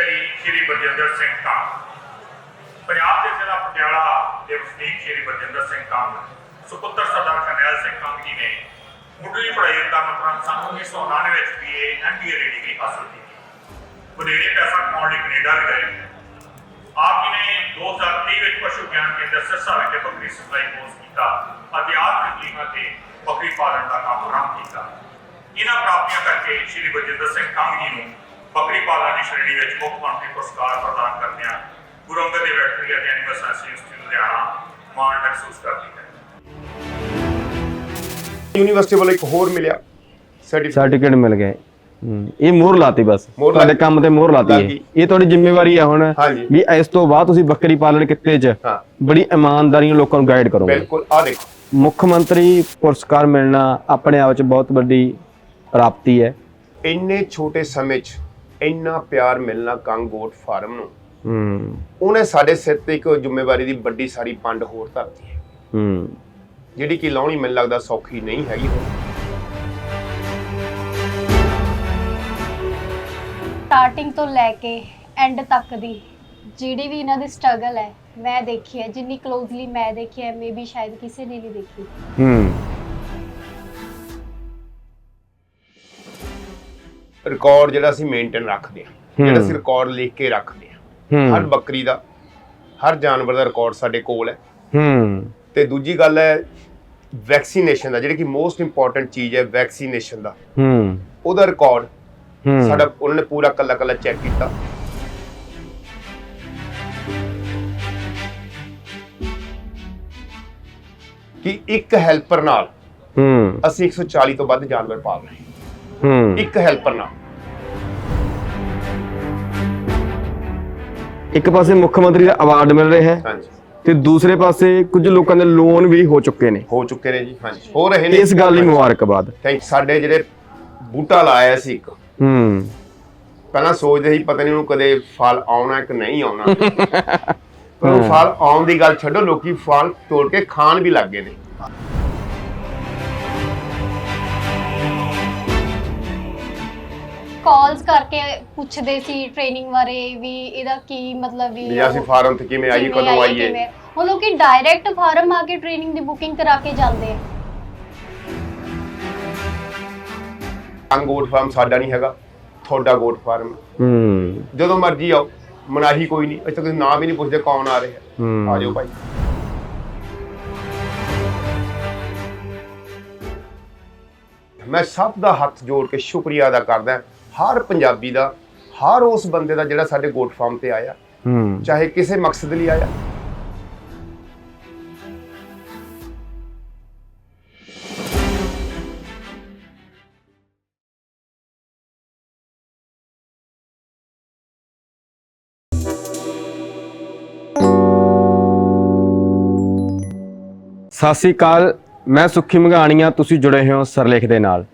Secretary Shri Barjinder Singh Kang Punjab ਦੇ ਜ਼ਿਲ੍ਹਾ ਪਟਿਆਲਾ ਦੇ ਵਸਨੀਕ ਸ਼੍ਰੀ ਬਰਜਿੰਦਰ ਸਿੰਘ ਕਾਂਗ ਸੁਪੁੱਤਰ ਸਰਦਾਰ ਕਰਨੈਲ ਸਿੰਘ ਕਾਂਗ ਜੀ ਨੇ ਮੁੱਢਲੀ ਪੜ੍ਹਾਈ ਦਾ ਮਤਲਬ ਸੰਨ 1999 ਵਿੱਚ ਬੀਏ ਐਮਬੀਏ ਦੀ ਡਿਗਰੀ ਹਾਸਲ ਕੀਤੀ। ਵਧੇਰੇ ਪੈਸਾ ਕਮਾਉਣ ਲਈ ਕੈਨੇਡਾ ਵੀ ਗਏ। ਆਪ ਜੀ ਨੇ 2023 ਵਿੱਚ ਪਸ਼ੂ ਗਿਆਨ ਕੇਂਦਰ ਸਿਰਸਾ ਵਿਖੇ ਬੱਕਰੀ ਸਪਲਾਈ ਕੋਰਸ ਕੀਤਾ ਅਤੇ ਆਧੁਨਿਕ ਲੀਹਾਂ ਤੇ ਬੱਕਰੀ ਪਾਲਣ ਦਾ ਕੰਮ ਆਰੰਭ ਕੀਤਾ। ਇਹਨਾਂ ਪ੍ਰਾਪਤੀਆਂ ਕਰਕੇ ਸ਼੍ਰੀ ਬਰਜਿੰਦਰ ਸਿੰਘ ਕੰਗ ਜੀ ਨੂੰ ਬੱਕਰੀ ਪਾਲਣ ਦੀ ਸ਼੍ਰੇਣੀ ਵਿੱਚ ਮੁੱਖ ਮੰਤਰੀ ਪੁਰਸਕਾਰ ਪ੍ਰਦਾਨ ਕਰਦਿਆਂ Guru Angad Dev veterinary and animal science institute Ludhiana ਮਾਣ ਮਹਿਸੂਸ ਕਰਦੀ ਹੈ। ਯੂਨੀਵਰਸਿਟੀ ਵੱਲੋਂ ਇੱਕ ਹੋਰ ਮਿਲਿਆ ਸਰਟੀਫਿਕੇਟ ਸਰਟੀਫਿਕੇਟ ਮਿਲ ਗਏ ਹੂੰ, ਇਹ ਮੋਹਰ ਲਾਤੀ ਬਸ। ਮੋਹਰ ਤੁਹਾਡੇ ਲਾਤੀ। ਕੰਮ ਤੇ ਮੋਹਰ ਲਾਤੀ ਲਾਤੀ। ਹੈ ਇਹ ਤੁਹਾਡੀ ਜ਼ਿੰਮੇਵਾਰੀ ਹੈ ਹੁਣ ਹਾਂਜੀ। ਵੀ ਇਸ ਤੋਂ ਬਾਅਦ ਤੁਸੀਂ ਬੱਕਰੀ ਪਾਲਣ ਕਿੱਤੇ 'ਚ ਹਾਂ। ਬੜੀ ਇਮਾਨਦਾਰੀ ਨਾਲ ਲੋਕਾਂ ਨੂੰ ਗਾਈਡ ਕਰੋਗੇ। ਬਿਲਕੁਲ ਆ ਦੇਖੋ। ਮੁੱਖ ਮੰਤਰੀ ਪੁਰਸਕਾਰ ਮਿਲਣਾ ਆਪਣੇ ਆਪ 'ਚ ਬਹੁਤ ਵੱਡੀ ਪ੍ਰਾਪਤੀ ਹੈ। ਇੰਨੇ ਛੋਟੇ ਸਮੇਂ 'ਚ ਇੰਨਾ ਪਿਆਰ ਮਿਲਣਾ ਕੰਗ ਗੋਟ ਫਾਰਮ ਨੂੰ। ਹੂੰ। ਉਹਨੇ ਸਾਡੇ ਸਿਰ ਤੇ ਇੱਕ ਜ਼ਿੰਮੇਵਾਰੀ ਦੀ ਵੱਡੀ ਸਾਰੀ ਪੰਡ ਹੋਰ ਧਰਤੀ ਹੈ। ਹੂੰ। ਜਿਹੜੀ ਕਿ ਲਾਉਣੀ ਮੈਨੂੰ ਲੱਗਦਾ ਸੌਖੀ ਨਹੀਂ ਹੈਗੀ ਹੁਣ। ਸਟਾਰਟਿੰਗ ਤੋਂ ਲੈ ਕੇ ਐਂਡ ਤੱਕ ਦੀ ਜਿਹੜੀ ਵੀ ਇਹਨਾਂ ਦੀ ਸਟਰਗਲ ਹੈ ਮੈਂ ਦੇਖੀ ਹੈ। ਜਿੰਨੀ ਕਲੋਜ਼ਲੀ ਮੈਂ ਦੇਖੀ ਹੈ ਮੇਬੀ ਸ਼ਾਇਦ ਕਿਸੇ ਨੇ ਨਹੀਂ ਦੇਖੀ। ਹੂੰ। ਰਿਕਾਰਡ ਜਿਹੜਾ ਅਸੀਂ ਮੇਨਟੇਨ ਰੱਖਦੇ ਹਾਂ। ਜਿਹੜਾ ਅਸੀਂ ਰਿਕਾਰਡ ਲਿਖ ਕੇ ਰੱਖਦੇ ਹਾਂ। ਹਰ ਬੱਕਰੀ ਦਾ ਹਰ ਜਾਨਵਰ ਦਾ ਰਿਕਾਰਡ ਸਾਡੇ ਕੋਲ ਹੈ। ਹੂੰ। ਤੇ ਦੂਜੀ ਗੱਲ ਹੈ ਵੈਕਸੀਨੇਸ਼ਨ ਦਾ ਜਿਹੜੀ ਕਿ ਮੋਸਟ ਇੰਪੋਰਟੈਂਟ ਚੀਜ਼ ਹੈ ਵੈਕਸੀਨੇਸ਼ਨ ਦਾ। ਹੂੰ। ਉਹਦਾ ਰਿਕਾਰਡ ਹੂੰ। ਸਾਡਾ ਉਹਨਾਂ ਨੇ ਪੂਰਾ ਕੱਲਾ ਕੱਲਾ ਚੈੱਕ ਕੀਤਾ। ਕਿ ਇੱਕ ਹੈਲਪਰ ਨਾਲ ਹੂੰ। ਅਸੀਂ 140 ਤੋਂ ਵੱਧ ਜਾਨਵਰ ਪਾਲ ਰਹੇ ਹੂੰ। ਇੱਕ ਹੈਲਪਰ ਨਾਲ। ਇੱਕ ਪਾਸੇ ਮੁੱਖ ਮੰਤਰੀ ਦਾ ਅਵਾਰਡ ਮਿਲ ਰਿਹਾ ਹੈ ਹਾਂਜੀ। ਤੇ ਦੂਸਰੇ ਪਾਸੇ ਕੁਝ ਲੋਕਾਂ ਦੇ ਲੋਨ ਵੀ ਹੋ ਚੁੱਕੇ ਨੇ। ਹੋ ਚੁੱਕੇ ਨੇ ਜੀ ਹਾਂਜੀ। ਹੋ ਰਹੇ ਨੇ। ਇਸ ਗੱਲ ਲਈ ਮੁਬਾਰਕਬਾਦ ਥੈਂਕ ਸਾਡੇ ਜਿਹੜੇ ਬੂਟਾ ਲਾਇਆ ਸੀ ਇੱਕ। ਹੂੰ। ਪਹਿਲਾਂ ਸੋਚਦੇ ਸੀ ਪਤਾ ਨਹੀਂ ਉਹਨੂੰ ਕਦੇ ਫਲ ਆਉਣਾ ਕਿ ਨਹੀਂ ਆਉਣਾ। ਪਰ ਉਹ ਫਲ ਆਉਣ ਦੀ ਗੱਲ ਛੱਡੋ ਲੋਕੀ ਫਲ ਤੋੜ ਕੇ ਖਾਣ ਵੀ ਲੱਗ ਗਏ ਨੇ। ਕਾਲਸ ਕਰਕੇ ਪੁੱਛਦੇ ਸੀ ਟ੍ਰੇਨਿੰਗ ਬਾਰੇ ਵੀ ਇਹਦਾ ਕੀ ਮਤਲਬ ਵੀ ਵੀ ਅਸੀਂ ਫਾਰਮ ਤੇ ਕਿਵੇਂ ਆਈਏ ਕਿਵੇਂ ਕਦੋਂ ਆਈਏ, ਕਿਵੇਂ। ਉਹ ਲੋਕੀ ਡਾਇਰੈਕਟ ਫਾਰਮ ਆ ਕੇ ਟ੍ਰੇਨਿੰਗ ਦੀ ਬੁਕਿੰਗ ਕਰਾ ਕੇ ਜਾਂਦੇ ਆ। ਗੋਟ ਫਾਰਮ ਸਾਡਾ ਨਹੀਂ ਹੈਗਾ ਤੁਹਾਡਾ ਗੋਟ ਫਾਰਮ ਹੂੰ। ਜਦੋਂ ਮਰਜ਼ੀ ਆਓ ਮਨਾਹੀ ਕੋਈ ਨਹੀਂ ਇੱਥੇ ਤੁਸੀਂ ਨਾਂ ਵੀ ਨਹੀਂ ਪੁੱਛਦੇ ਕੌਣ ਆ ਰਿਹਾ। ਹੂੰ। ਆ ਜਾਓ ਭਾਈ। ਮੈਂ ਸਭ ਦਾ ਹੱਥ ਜੋੜ ਕੇ ਸ਼ੁਕਰੀਆ ਅਦਾ ਕਰਦਾ। ਹਰ ਪੰਜਾਬੀ ਦਾ ਹਰ ਉਸ ਬੰਦੇ ਦਾ ਜਿਹੜਾ ਸਾਡੇ ਗੋਟ ਫਾਰਮ ਤੇ ਆਇਆ। ਹੂੰ। ਚਾਹੇ ਕਿਸੇ ਮਕਸਦ ਲਈ ਆਇਆ। ਸਤਿ ਸ੍ਰੀ ਅਕਾਲ ਮੈਂ ਸੁੱਖੀ ਮੰਗਾਣੀਆਂ ਤੁਸੀਂ ਜੁੜੇ ਹੋ ਸਰਲੇਖ ਦੇ ਨਾਲ।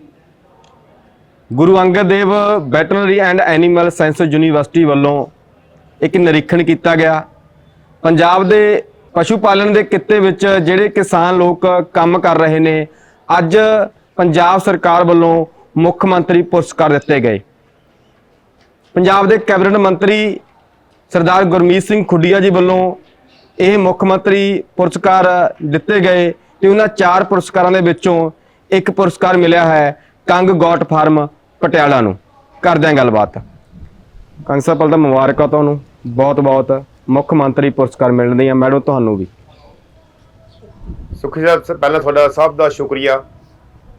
Guru Angad Dev veterinary and animal science university ਵੱਲੋਂ ਇੱਕ ਨਿਰੀਖਣ ਕੀਤਾ ਗਿਆ। ਪੰਜਾਬ ਦੇ ਪਸ਼ੂ ਪਾਲਣ ਦੇ ਕਿੱਤੇ ਵਿੱਚ ਜਿਹੜੇ ਕਿਸਾਨ ਲੋਕ ਕੰਮ ਕਰ ਰਹੇ ਨੇ, ਅੱਜ ਪੰਜਾਬ ਸਰਕਾਰ ਵੱਲੋਂ ਮੁੱਖ ਮੰਤਰੀ ਪੁਰਸਕਾਰ ਦਿੱਤੇ ਗਏ। ਪੰਜਾਬ ਦੇ ਕੈਬਨਿਟ ਮੰਤਰੀ ਸਰਦਾਰ ਗੁਰਮੀਤ ਸਿੰਘ ਖੁੱਡੀਆ ਜੀ ਵੱਲੋਂ ਇਹ ਮੁੱਖ ਮੰਤਰੀ ਪੁਰਸਕਾਰ ਦਿੱਤੇ ਗਏ ਤੇ ਉਹਨਾਂ ਚਾਰ ਪੁਰਸਕਾਰਾਂ ਦੇ ਵਿੱਚੋਂ ਇੱਕ ਪੁਰਸਕਾਰ ਮਿਲਿਆ ਹੈ, ਕੰਗ ਗੋਟ ਫਾਰਮ। ਪਟਿਆਲਾ ਨੂੰ। ਕਰਦੇ ਹਾਂ ਗੱਲਬਾਤ। ਕੰਗ ਦਾ ਪਹਿਲਾਂ ਤਾਂ ਮੁਬਾਰਕਾਂ ਤੁਹਾਨੂੰ। ਬਹੁਤ ਬਹੁਤ ਮੁੱਖ ਮੰਤਰੀ ਪੁਰਸਕਾਰ ਮਿਲਣ ਆ ਮੈਡਮ, ਤੁਹਾਨੂੰ ਵੀ। ਸੁਖੀ ਸਾਹਿਬ ਪਹਿਲਾਂ ਤੁਹਾਡਾ ਸਭ ਦਾ ਸ਼ੁਕਰੀਆ।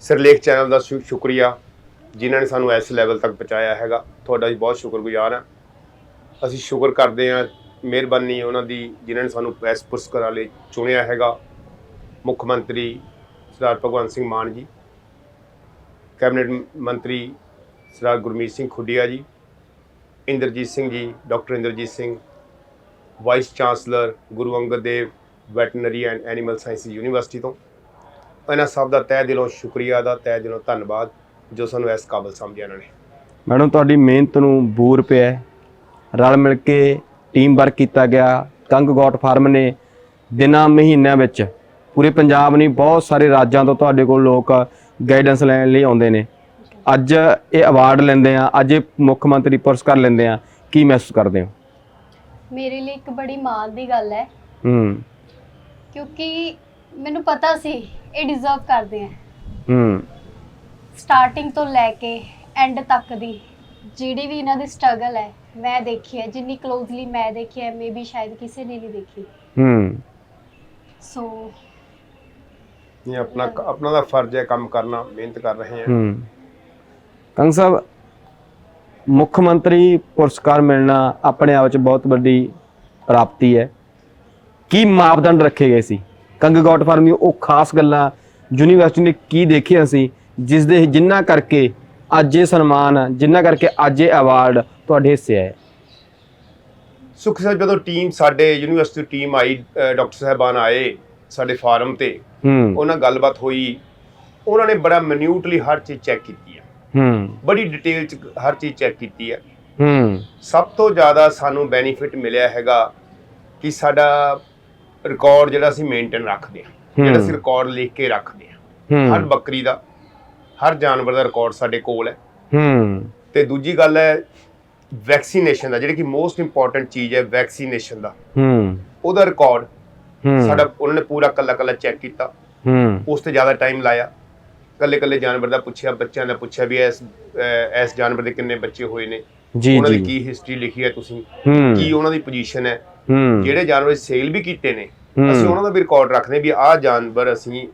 ਸਿਰਲੇਖ ਚੈਨਲ ਦਾ ਸ਼ੁ- ਸ਼ੁਕਰੀਆ, ਜਿਨ੍ਹਾਂ ਨੇ ਸਾਨੂੰ ਇਸ ਲੈਵਲ ਤੱਕ ਪਹੁੰਚਾਇਆ ਹੈਗਾ। ਤੁਹਾਡਾ ਜੀ ਬਹੁਤ ਸ਼ੁਕਰਗੁਜ਼ਾਰ ਹਾਂ ਅਸੀਂ ਸ਼ੁਕਰ ਕਰਦੇ ਹਾਂ ਮਿਹਰਬਾਨੀ ਉਹਨਾਂ ਦੀ, ਜਿਨ੍ਹਾਂ ਨੇ ਸਾਨੂੰ ਇਸ ਪੁਰਸਕਾਰ ਲਈ ਚੁਣਿਆ ਹੈਗਾ। ਮੁੱਖ ਮੰਤਰੀ ਸਰਦਾਰ ਭਗਵੰਤ ਸਿੰਘ ਮਾਨ ਜੀ, ਕੈਬਨਿਟ ਮੰਤਰੀ ਸਰਦਾਰ ਗੁਰਮੀਤ ਸਿੰਘ ਖੁੱਡੀਆ ਜੀ, Inderjit Singh ji, doctor Inderjit Singh, vice chancellor Guru Angad Dev veterinary and animal science university ਤੋਂ। ਇਹਨਾਂ ਸਭ ਦਾ ਤਹਿ ਦਿਲੋਂ ਸ਼ੁਕਰੀਆ ਦਾ ਤਹਿ ਦਿਲੋਂ ਧੰਨਵਾਦ ਜੋ ਸਾਨੂੰ ਇਸ ਕਾਬਲ ਸਮਝਿਆ ਇਹਨਾਂ ਨੇ। ਮੈਡਮ, ਤੁਹਾਡੀ ਮਿਹਨਤ ਨੂੰ ਬੂਰ ਪਿਆ ਰਲ ਮਿਲ ਕੇ ਟੀਮ ਵਰਕ ਕੀਤਾ ਗਿਆ। ਕੰਗ ਗੋਟ ਫਾਰਮ ਨੇ ਦਿਨਾਂ, ਮਹੀਨਿਆਂ ਵਿੱਚ ਪੂਰੇ ਪੰਜਾਬ ਨਹੀਂ, ਬਹੁਤ ਸਾਰੇ ਰਾਜਾਂ ਤੋਂ ਤੁਹਾਡੇ ਕੋਲ ਲੋਕ ਗਾਈਡੈਂਸ ਲੈਣ ਲਈ ਆਉਂਦੇ ਨੇ। ਅੱਜ ਇਹ ਅਵਾਰਡ ਲੈਂਦੇ ਆ ਅੱਜ ਇਹ ਮੁੱਖ ਮੰਤਰੀ ਪੁਰਸਕਾਰ ਲੈਂਦੇ ਆ ਕੀ ਮਹਿਸੂਸ ਕਰਦੇ ਹੋ? ਮੇਰੇ ਲਈ ਇੱਕ ਬੜੀ ਮਾਣ ਦੀ ਗੱਲ ਹੈ। ਹੂੰ। ਕਿਉਂਕਿ ਮੈਨੂੰ ਪਤਾ ਸੀ ਇਹ ਡਿਜ਼ਰਵ ਕਰਦੇ ਆ। ਹੂੰ। ਸਟਾਰਟਿੰਗ ਤੋਂ ਲੈ ਕੇ ਐਂਡ ਤੱਕ ਦੀ ਜਿਹੜੀ ਵੀ ਇਹਨਾਂ ਦੀ ਸਟਰਗਲ ਹੈ ਮੈਂ ਦੇਖੀ ਹੈ। ਜਿੰਨੀ ਕਲੋਜ਼ਲੀ ਮੈਂ ਦੇਖੀ ਹੈ ਮੇਬੀ ਸ਼ਾਇਦ ਕਿਸੇ ਨੇ ਨਹੀਂ ਦੇਖੀ। ਹੂੰ। ਸੋ ਇਹ ਆਪਣਾ ਆਪਣਾ ਦਾ ਫਰਜ਼ ਹੈ ਕੰਮ ਕਰਨਾ ਮਿਹਨਤ ਕਰ ਰਹੇ ਹਾਂ। ਹੂੰ। ਕੰਗ ਸਾਹਿਬ ਮੁੱਖ ਮੰਤਰੀ ਪੁਰਸਕਾਰ ਮਿਲਣਾ ਆਪਣੇ ਆਪ ਵਿੱਚ ਬਹੁਤ ਵੱਡੀ ਪ੍ਰਾਪਤੀ ਹੈ। ਕੀ ਮਾਪਦੰਡ ਰੱਖੇ ਗਏ ਸੀ? ਕੰਗ ਗੌਟ ਫਾਰਮ ਦੀ ਉਹ ਖਾਸ ਗੱਲਾਂ ਯੂਨੀਵਰਸਿਟੀ ਨੇ ਕੀ ਦੇਖਿਆ ਸੀ ਜਿਸ ਦੇ ਜਿੰਨਾ ਕਰਕੇ ਅੱਜ ਇਹ ਸਨਮਾਨ ਜਿੰਨਾ ਕਰਕੇ ਅੱਜ ਇਹ ਅਵਾਰਡ ਤੁਹਾਡੇ ਹਿੱਸੇ ਆਇਆ ਸੁਖ ਸਾਹਿਬ ਜਦੋਂ ਟੀਮ ਸਾਡੇ ਯੂਨੀਵਰਸਿਟੀ ਟੀਮ ਆਈ ਡਾਕਟਰ ਸਾਹਿਬਾਨ ਆਏ ਸਾਡੇ ਫਾਰਮ ਤੇ ਹੂੰ। ਉਹਨਾਂ ਨਾਲ ਗੱਲਬਾਤ ਹੋਈ ਉਹਨਾਂ ਨੇ ਬੜਾ ਮਿਨਿਊਟਲੀ ਹਰ ਚੀਜ਼ ਚੈੱਕ ਕੀਤੀ। ਹੈ। ਬੜੀ ਡਿਟੇਲ ਚ ਹਰ ਚੀਜ਼ ਚੈੱਕ ਕੀਤੀ ਹੈ ਹੂੰ। ਸਭ ਤੋਂ ਜ਼ਿਆਦਾ ਸਾਨੂੰ ਬੈਨੀਫਿਟ ਮਿਲਿਆ ਹੈਗਾ ਕਿ ਸਾਡਾ ਰਿਕਾਰਡ ਜਿਹੜਾ ਅਸੀਂ ਮੇਨਟੇਨ ਰੱਖਦੇ ਹਾਂ। ਜਿਹੜਾ ਅਸੀਂ ਰਿਕਾਰਡ ਲਿਖ ਕੇ ਰੱਖਦੇ ਹਾਂ। ਹਰ ਬੱਕਰੀ ਦਾ ਹਰ ਜਾਨਵਰ ਦਾ ਰਿਕਾਰਡ ਸਾਡੇ ਕੋਲ ਹੈ। ਹੂੰ। ਤੇ ਦੂਜੀ ਗੱਲ ਹੈ ਵੈਕਸੀਨੇਸ਼ਨ ਦਾ ਜਿਹੜੀ ਕਿ ਮੋਸਟ ਇੰਪੋਰਟੈਂਟ ਚੀਜ਼ ਹੈ ਵੈਕਸੀਨੇਸ਼ਨ ਦਾ। ਹੂੰ। ਉਹਦਾ ਰਿਕਾਰਡ ਸਾਡਾ ਉਹਨਾਂ ਨੇ ਪੂਰਾ ਕੱਲਾ ਕੱਲਾ ਚੈੱਕ ਕੀਤਾ। ਹੂੰ। ਉਸ ਤੇ ਜ਼ਿਆਦਾ ਟਾਈਮ ਲਾਇਆ। ਕੱਲੇ ਕੱਲੇ ਜਾਨਵਰ ਦਾ ਪੁੱਛਿਆ ਬੱਚਿਆਂ ਦਾ ਪੁੱਛਿਆ ਵੀ ਇਸ ਅਹ, ਇਸ ਜਾਨਵਰ ਦੇ ਕਿੰਨੇ ਬੱਚੇ ਹੋਏ ਨੇ। ਜੀ ਉਹਨਾਂ ਦੀ ਜੀ। ਕੀ ਹਿਸਟਰੀ ਲਿਖੀ ਹੈ ਤੁਸੀਂ? ਹੂੰ। ਕੀ ਉਹਨਾਂ ਦੀ ਪੋਜੀਸ਼ਨ ਹੈ? ਹੂੰ। ਜਿਹੜੇ ਜਾਨਵਰ ਸੇਲ ਵੀ ਕੀਤੇ ਨੇ ਹੂੰ। ਅਸੀਂ ਉਹਨਾਂ ਦਾ ਵੀ ਰਿਕਾਰਡ ਰੱਖਦੇ ਵੀ ਆਹ ਜਾਨਵਰ ਅਸੀਂ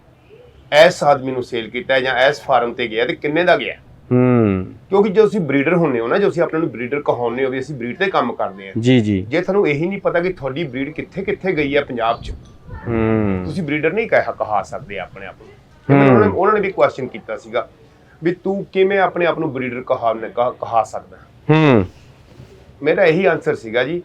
ਇਸ ਆਦਮੀ ਨੂੰ ਸੇਲ ਕੀਤਾ ਹੈ ਜਾਂ ਇਸ ਫਾਰਮ ਤੇ ਗਿਆ ਤੇ ਕਿੰਨੇ ਦਾ ਗਿਆ ਹੂੰ। ਕਿਉਂਕਿ ਜੇ ਅਸੀਂ ਬਰੀਡਰ ਹੁੰਨੇ ਹੋ ਨਾ ਜੇ ਅਸੀਂ ਆਪਣੇ ਨੂੰ ਬਰੀਡਰ ਕਹਾਉਂਦੇ ਹੋ ਵੀ ਅਸੀਂ ਬਰੀਡ ਤੇ ਕੰਮ ਕਰਦੇ ਹਾਂ। ਜੀ ਜੀ। ਜੇ ਤੁਹਾਨੂੰ ਇਹੀ ਨਹੀਂ ਪਤਾ ਕਿ ਤੁਹਾਡੀ ਬਰੀਡ ਕਿੱਥੇ ਕਿੱਥੇ ਗਈ ਹੈ ਪੰਜਾਬ 'ਚ ਹੂੰ। ਤੁਸੀਂ ਬਰੀਡਰ ਨਹੀਂ ਕਹਿ ਕਹਾ ਸਕਦੇ ਆਪਣੇ ਆਪ ਨੂੰ। ਤੇ। ਮੈਨੂੰ ਉਹਨਾਂ ਨੇ ਉਹਨਾਂ ਨੇ ਵੀ ਕੁਐਸਚਨ ਕੀਤਾ ਸੀਗਾ ਵੀ ਤੂੰ ਕਿਵੇਂ ਆਪਣੇ ਆਪ ਨੂੰ ਬਰੀਡਰ ਕਹਾ ਕਹਾ- ਕਹਾ ਸਕਦਾ? ਹੂੰ। ਮੇਰਾ ਇਹੀ ਆਨਸਰ ਸੀਗਾ ਜੀ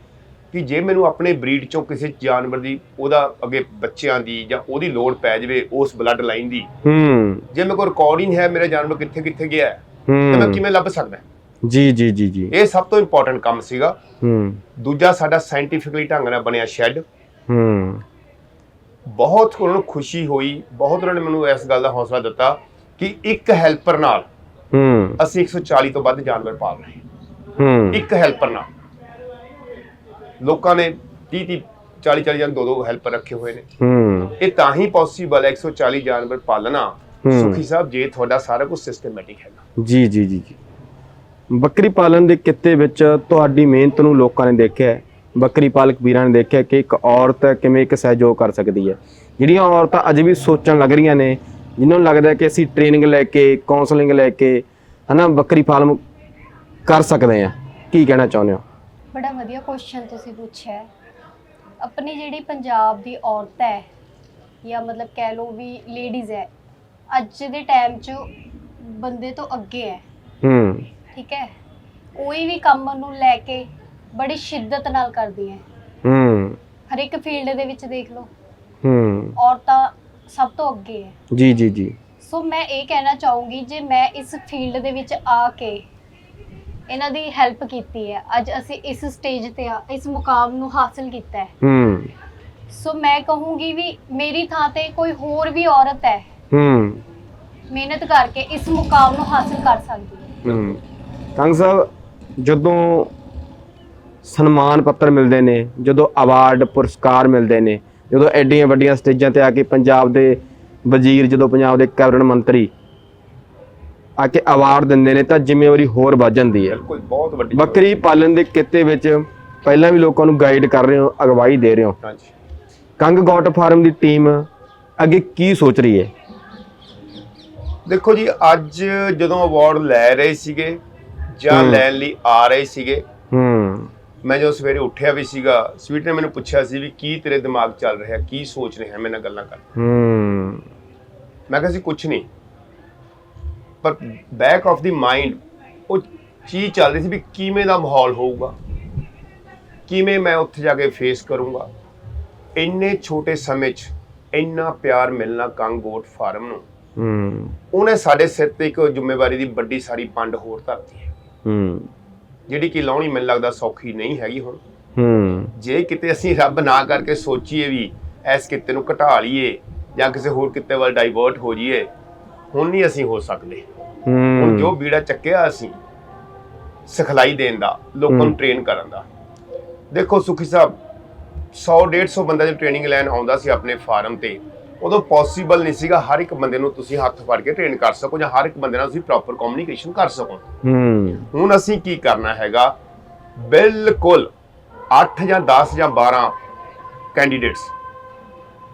ਕਿ ਜੇ ਮੈਨੂੰ ਆਪਣੇ ਬਰੀਡ ਚੋਂ ਕਿਸੇ ਜਾਨਵਰ ਦੀ ਉਹਦਾ ਅੱਗੇ ਬੱਚਿਆਂ ਦੀ ਜਾਂ ਉਹਦੀ ਲੋੜ ਪੈ ਜਾਵੇ ਉਸ ਬਲੱਡ ਲਾਈਨ ਦੀ ਹੂੰ। ਜੇ ਮੇਰੇ ਕੋਲ ਰਿਕਾਰਡ ਹੀ ਨਹੀਂ ਹੈ ਮੇਰਾ ਜਾਨਵਰ ਕਿੱਥੇ ਕਿੱਥੇ ਗਿਆ ਹੈ, ਤੇ ਮੈਂ ਹੂੰ। ਕਿਵੇਂ ਲੱਭ ਸਕਦਾ ਜੀ ਜੀ ਜੀ ਜੀ। ਇਹ ਸਭ ਤੋਂ ਇੰਪੋਰਟੈਂਟ ਕੰਮ ਸੀਗਾ। ਹੂੰ। ਦੂਜਾ ਸਾਡਾ ਸਾਇੰਟੀਫਿਕਲੀ ਢੰਗ ਨਾਲ ਬਣਿਆ ਸ਼ੈੱਡ ਹੂੰ। ਬਹੁਤ ਉਹਨਾਂ ਨੂੰ ਖੁਸ਼ੀ ਹੋਈ ਬਹੁਤ ਉਹਨਾਂ ਨੇ ਮੈਨੂੰ ਇਸ ਗੱਲ ਦਾ ਹੌਸਲਾ ਦਿੱਤਾ ਕਿ ਇੱਕ ਹੈਲਪਰ ਨਾਲ ਹੂੰ। ਅਸੀਂ 140 ਤੋਂ ਵੱਧ ਜਾਨਵਰ ਪਾਲ ਰਹੇ ਹਾਂ। ਇੱਕ ਹੈਲਪਰ ਨਾਲ। ਲੋਕਾਂ ਨੇ 30 30 40 40 ਜਾਂ ਦੋ ਦੋ ਹੈਲਪਰ ਰੱਖੇ ਹੋਏ ਨੇ। ਹੂੰ। ਇਹ ਤਾਂ ਹੀ ਪੋਸੀਬਲ ਹੈ 140 ਜਾਨਵਰ ਪਾਲਣਾ। ਸੁਖੀ ਸਾਹਿਬ ਜੇ ਤੁਹਾਡਾ ਸਾਰਾ ਕੁਝ ਸਿਸਟਮੈਟਿਕ ਹੈਗਾ। ਜੀ ਜੀ ਜੀ ਜੀ। ਬੱਕਰੀ ਪਾਲਣ ਦੇ ਕਿੱਤੇ ਵਿੱਚ ਤੁਹਾਡੀ ਮਿਹਨਤ ਨੂੰ ਲੋਕਾਂ ਨੇ ਦੇਖਿਆ ਹੈ। ਬੱਕਰੀ ਪਾਲਕ ਵੀਰਾਂ ਨੇ ਦੇਖਿਆ ਕਿ ਇੱਕ ਔਰਤ ਕਿਵੇਂ ਇੱਕ ਸਹਿਯੋਗ ਕਰ ਸਕਦੀ ਹੈ। ਜਿਹੜੀਆਂ ਔਰਤਾਂ ਅਜੇ ਵੀ ਸੋਚਣ ਲੱਗ ਰਹੀਆਂ ਨੇ ਜਿਨ੍ਹਾਂ ਨੂੰ ਲੱਗਦਾ ਕਿ ਅਸੀਂ ਟ੍ਰੇਨਿੰਗ ਲੈ ਕੇ ਕਾਉਂਸਲਿੰਗ ਲੈ ਕੇ ਹਨਾ ਬੱਕਰੀ ਫਾਰਮ ਕਰ ਸਕਦੇ ਆ ਕੀ ਕਹਿਣਾ ਚਾਹੁੰਦੇ ਹੋ? ਬੜਾ ਵਧੀਆ ਕੁਐਸਚਨ ਤੁਸੀਂ ਪੁੱਛਿਆ। ਆਪਣੀ ਜਿਹੜੀ ਪੰਜਾਬ ਦੀ ਔਰਤ ਹੈ ਜਾਂ ਮਤਲਬ ਕਹਿ ਲਓ ਵੀ ਲੇਡੀਜ਼ ਹੈ ਅੱਜ ਦੇ ਟਾਈਮ 'ਚ ਬੰਦੇ ਤੋਂ ਅੱਗੇ ਹੈ। ਹੂੰ। ਠੀਕ ਹੈ। ਕੋਈ ਵੀ ਕੰਮ ਨੂੰ ਲੈ ਕੇ ਬੜੀ ਸ਼ਿੱਦਤ ਨਾਲ ਕਰਦੀ ਹੈ। ਹੂੰ। ਹਰ ਇੱਕ ਫੀਲਡ ਦੇ ਵਿੱਚ ਦੇਖ ਲਓ। ਹੂੰ। ਔਰਤਾਂ ਸਭ ਤੋਂ ਅੱਗੇ ਹੈ। ਜੀ ਜੀ ਜੀ। ਸੋ ਮੈਂ ਇਹ ਕਹਿਣਾ ਚਾਹੂੰਗੀ ਜੇ ਮੈਂ ਇਸ ਫੀਲਡ ਦੇ ਵਿੱਚ ਆ ਕੇ ਇਹਨਾਂ ਦੀ ਹੈਲਪ ਕੀਤੀ ਹੈ ਅੱਜ ਅਸੀਂ ਇਸ ਸਟੇਜ ਤੇ ਆ ਇਸ ਮੁਕਾਮ ਨੂੰ ਹਾਸਲ ਕੀਤਾ ਹੈ। ਹੂੰ। ਸੋ ਮੈਂ ਕਹੂੰਗੀ ਵੀ ਮੇਰੀ ਥਾਂ ਤੇ ਕੋਈ ਹੋਰ ਵੀ ਔਰਤ ਹੈ ਹੂੰ। ਮਿਹਨਤ ਕਰਕੇ ਇਸ ਮੁਕਾਮ ਨੂੰ ਹਾਸਲ ਕਰ ਸਕਦੀ ਹੈ। ਹੂੰ। ਕੰਗ ਸਾਹਿਬ ਜਦੋਂ ਸਨਮਾਨ ਪੱਤਰ ਮਿਲਦੇ ਨੇ ਜਦੋਂ ਅਵਾਰਡ ਪੁਰਸਕਾਰ ਮਿਲਦੇ ਨੇ ਜਦੋਂ ਐਡੀਆਂ ਵੱਡੀਆਂ ਸਟੇਜਾਂ ਤੇ ਆ ਕੇ ਪੰਜਾਬ ਦੇ ਵਜ਼ੀਰ ਜਦੋਂ ਪੰਜਾਬ ਦੇ ਕੈਬਨਿਟ ਮੰਤਰੀ ਆ ਕੇ ਅਵਾਰਡ ਦਿੰਦੇ ਨੇ ਤਾਂ ਜ਼ਿੰਮੇਵਾਰੀ ਹੋਰ ਵੱਧ ਜਾਂਦੀ ਹੈ। ਬਿਲਕੁਲ ਬਹੁਤ ਵੱਡੀ ਬੱਕਰੀ ਪਾਲਣ ਦੇ ਕਿੱਤੇ ਵਿੱਚ ਪਹਿਲਾਂ ਵੀ ਲੋਕਾਂ ਨੂੰ ਗਾਈਡ ਕਰ ਰਹੇ ਹੋ ਅਗਵਾਈ ਦੇ ਰਹੇ ਹੋ। ਹਾਂਜੀ। ਕੰਗ ਗੌਟ ਫਾਰਮ ਦੀ ਟੀਮ ਅੱਗੇ ਕੀ ਸੋਚ ਰਹੀ ਹੈ? ਦੇਖੋ ਜੀ ਅੱਜ ਜਦੋਂ ਅਵਾਰਡ ਲੈ ਰਹੇ ਸੀਗੇ ਜਾਂ। ਲੈਣ ਲਈ ਆ ਰਹੇ ਸੀਗੇ ਹੂੰ। ਮੈਂ ਜਦੋਂ ਸਵੇਰੇ ਉੱਠਿਆ ਵੀ ਸੀਗਾ ਸਵੀਟ ਨੇ ਮੈਨੂੰ ਪੁੱਛਿਆ ਸੀ ਵੀ ਕੀ ਤੇਰੇ ਦਿਮਾਗ ਚੱਲ ਰਿਹਾ ਕੀ ਸੋਚ ਰਿਹਾ ਮੇਰੇ ਨਾਲ ਗੱਲਾਂ ਕਰ। ਹੂੰ। ਮੈਂ ਕਿਹਾ ਸੀ ਕੁਝ ਨਹੀਂ। ਪਰ ਬੈਕ ਆਫ ਦੀ ਮਾਈਂਡ ਉਹ ਚੀਜ਼ ਚੱਲ ਰਹੀ ਸੀ ਵੀ ਕਿਵੇਂ ਦਾ ਮਾਹੌਲ ਹੋਊਗਾ ਕਿਵੇਂ ਮੈਂ ਉੱਥੇ ਜਾ ਕੇ ਫੇਸ ਕਰੂੰਗਾ। ਇੰਨੇ ਛੋਟੇ ਸਮੇਂ 'ਚ ਇੰਨਾ ਪਿਆਰ ਮਿਲਣਾ ਕੰਗੋਟ ਫਾਰਮ ਨੂੰ। ਹੂੰ। ਉਹਨੇ ਸਾਡੇ ਸਿਰ ਤੇ ਇੱਕ ਜ਼ਿੰਮੇਵਾਰੀ ਦੀ ਵੱਡੀ ਸਾਰੀ ਪੰਡ ਹੋਰ ਧਰਤੀ ਹੈ। ਹੂੰ। ਜਿਹੜੀ ਕਿ ਲਾਉਣੀ ਮੈਨੂੰ ਲੱਗਦਾ ਸੌਖੀ ਨਹੀਂ ਹੈਗੀ ਹੁਣ। ਹੂੰ। ਜੇ ਕਿਤੇ ਅਸੀਂ ਰੱਬ ਨਾ ਕਰਕੇ ਸੋਚੀਏ ਵੀ ਇਸ ਕਿਤੇ ਨੂੰ ਘਟਾ ਲਈਏ ਜਾਂ ਕਿਸੇ ਹੋਰ ਕਿਤੇ ਵੱਲ ਡਾਈਵਰਟ ਹੋ ਜਾਈਏ ਹੁਣ ਨਹੀਂ ਅਸੀਂ ਹੋ ਸਕਦੇ। ਹੁਣ ਜੋ ਬੀੜਾ ਚੱਕਿਆ ਅਸੀਂ ਸਿਖਲਾਈ ਦੇਣ ਦਾ ਲੋਕਾਂ। ਨੂੰ ਟ੍ਰੇਨ ਕਰਨ ਦਾ। ਦੇਖੋ ਸੁਖੀ ਸਾਹਿਬ 100 150 ਬੰਦਾ ਜੇ ਟ੍ਰੇਨਿੰਗ ਲੈਣ ਆਉਂਦਾ ਸੀ ਆਪਣੇ ਫਾਰਮ ਤੇ ਉਦੋਂ ਪੋਸੀਬਲ ਨਹੀਂ ਸੀਗਾ ਹਰ ਇੱਕ ਬੰਦੇ ਨੂੰ ਤੁਸੀਂ ਹੱਥ ਫੜ ਕੇ ਟ੍ਰੇਨ ਕਰ ਸਕੋ ਜਾਂ ਹਰ ਇੱਕ ਬੰਦੇ ਨਾਲ ਤੁਸੀਂ ਪ੍ਰੋਪਰ ਕਮਿਊਨੀਕੇਸ਼ਨ ਕਰ ਸਕੋ। ਹੂੰ। ਹੁਣ ਅਸੀਂ ਕੀ ਕਰਨਾ ਹੈਗਾ? ਬਿਲਕੁਲ 8 ਜਾਂ 10 ਜਾਂ 12 ਕੈਂਡੀਡੇਟਸ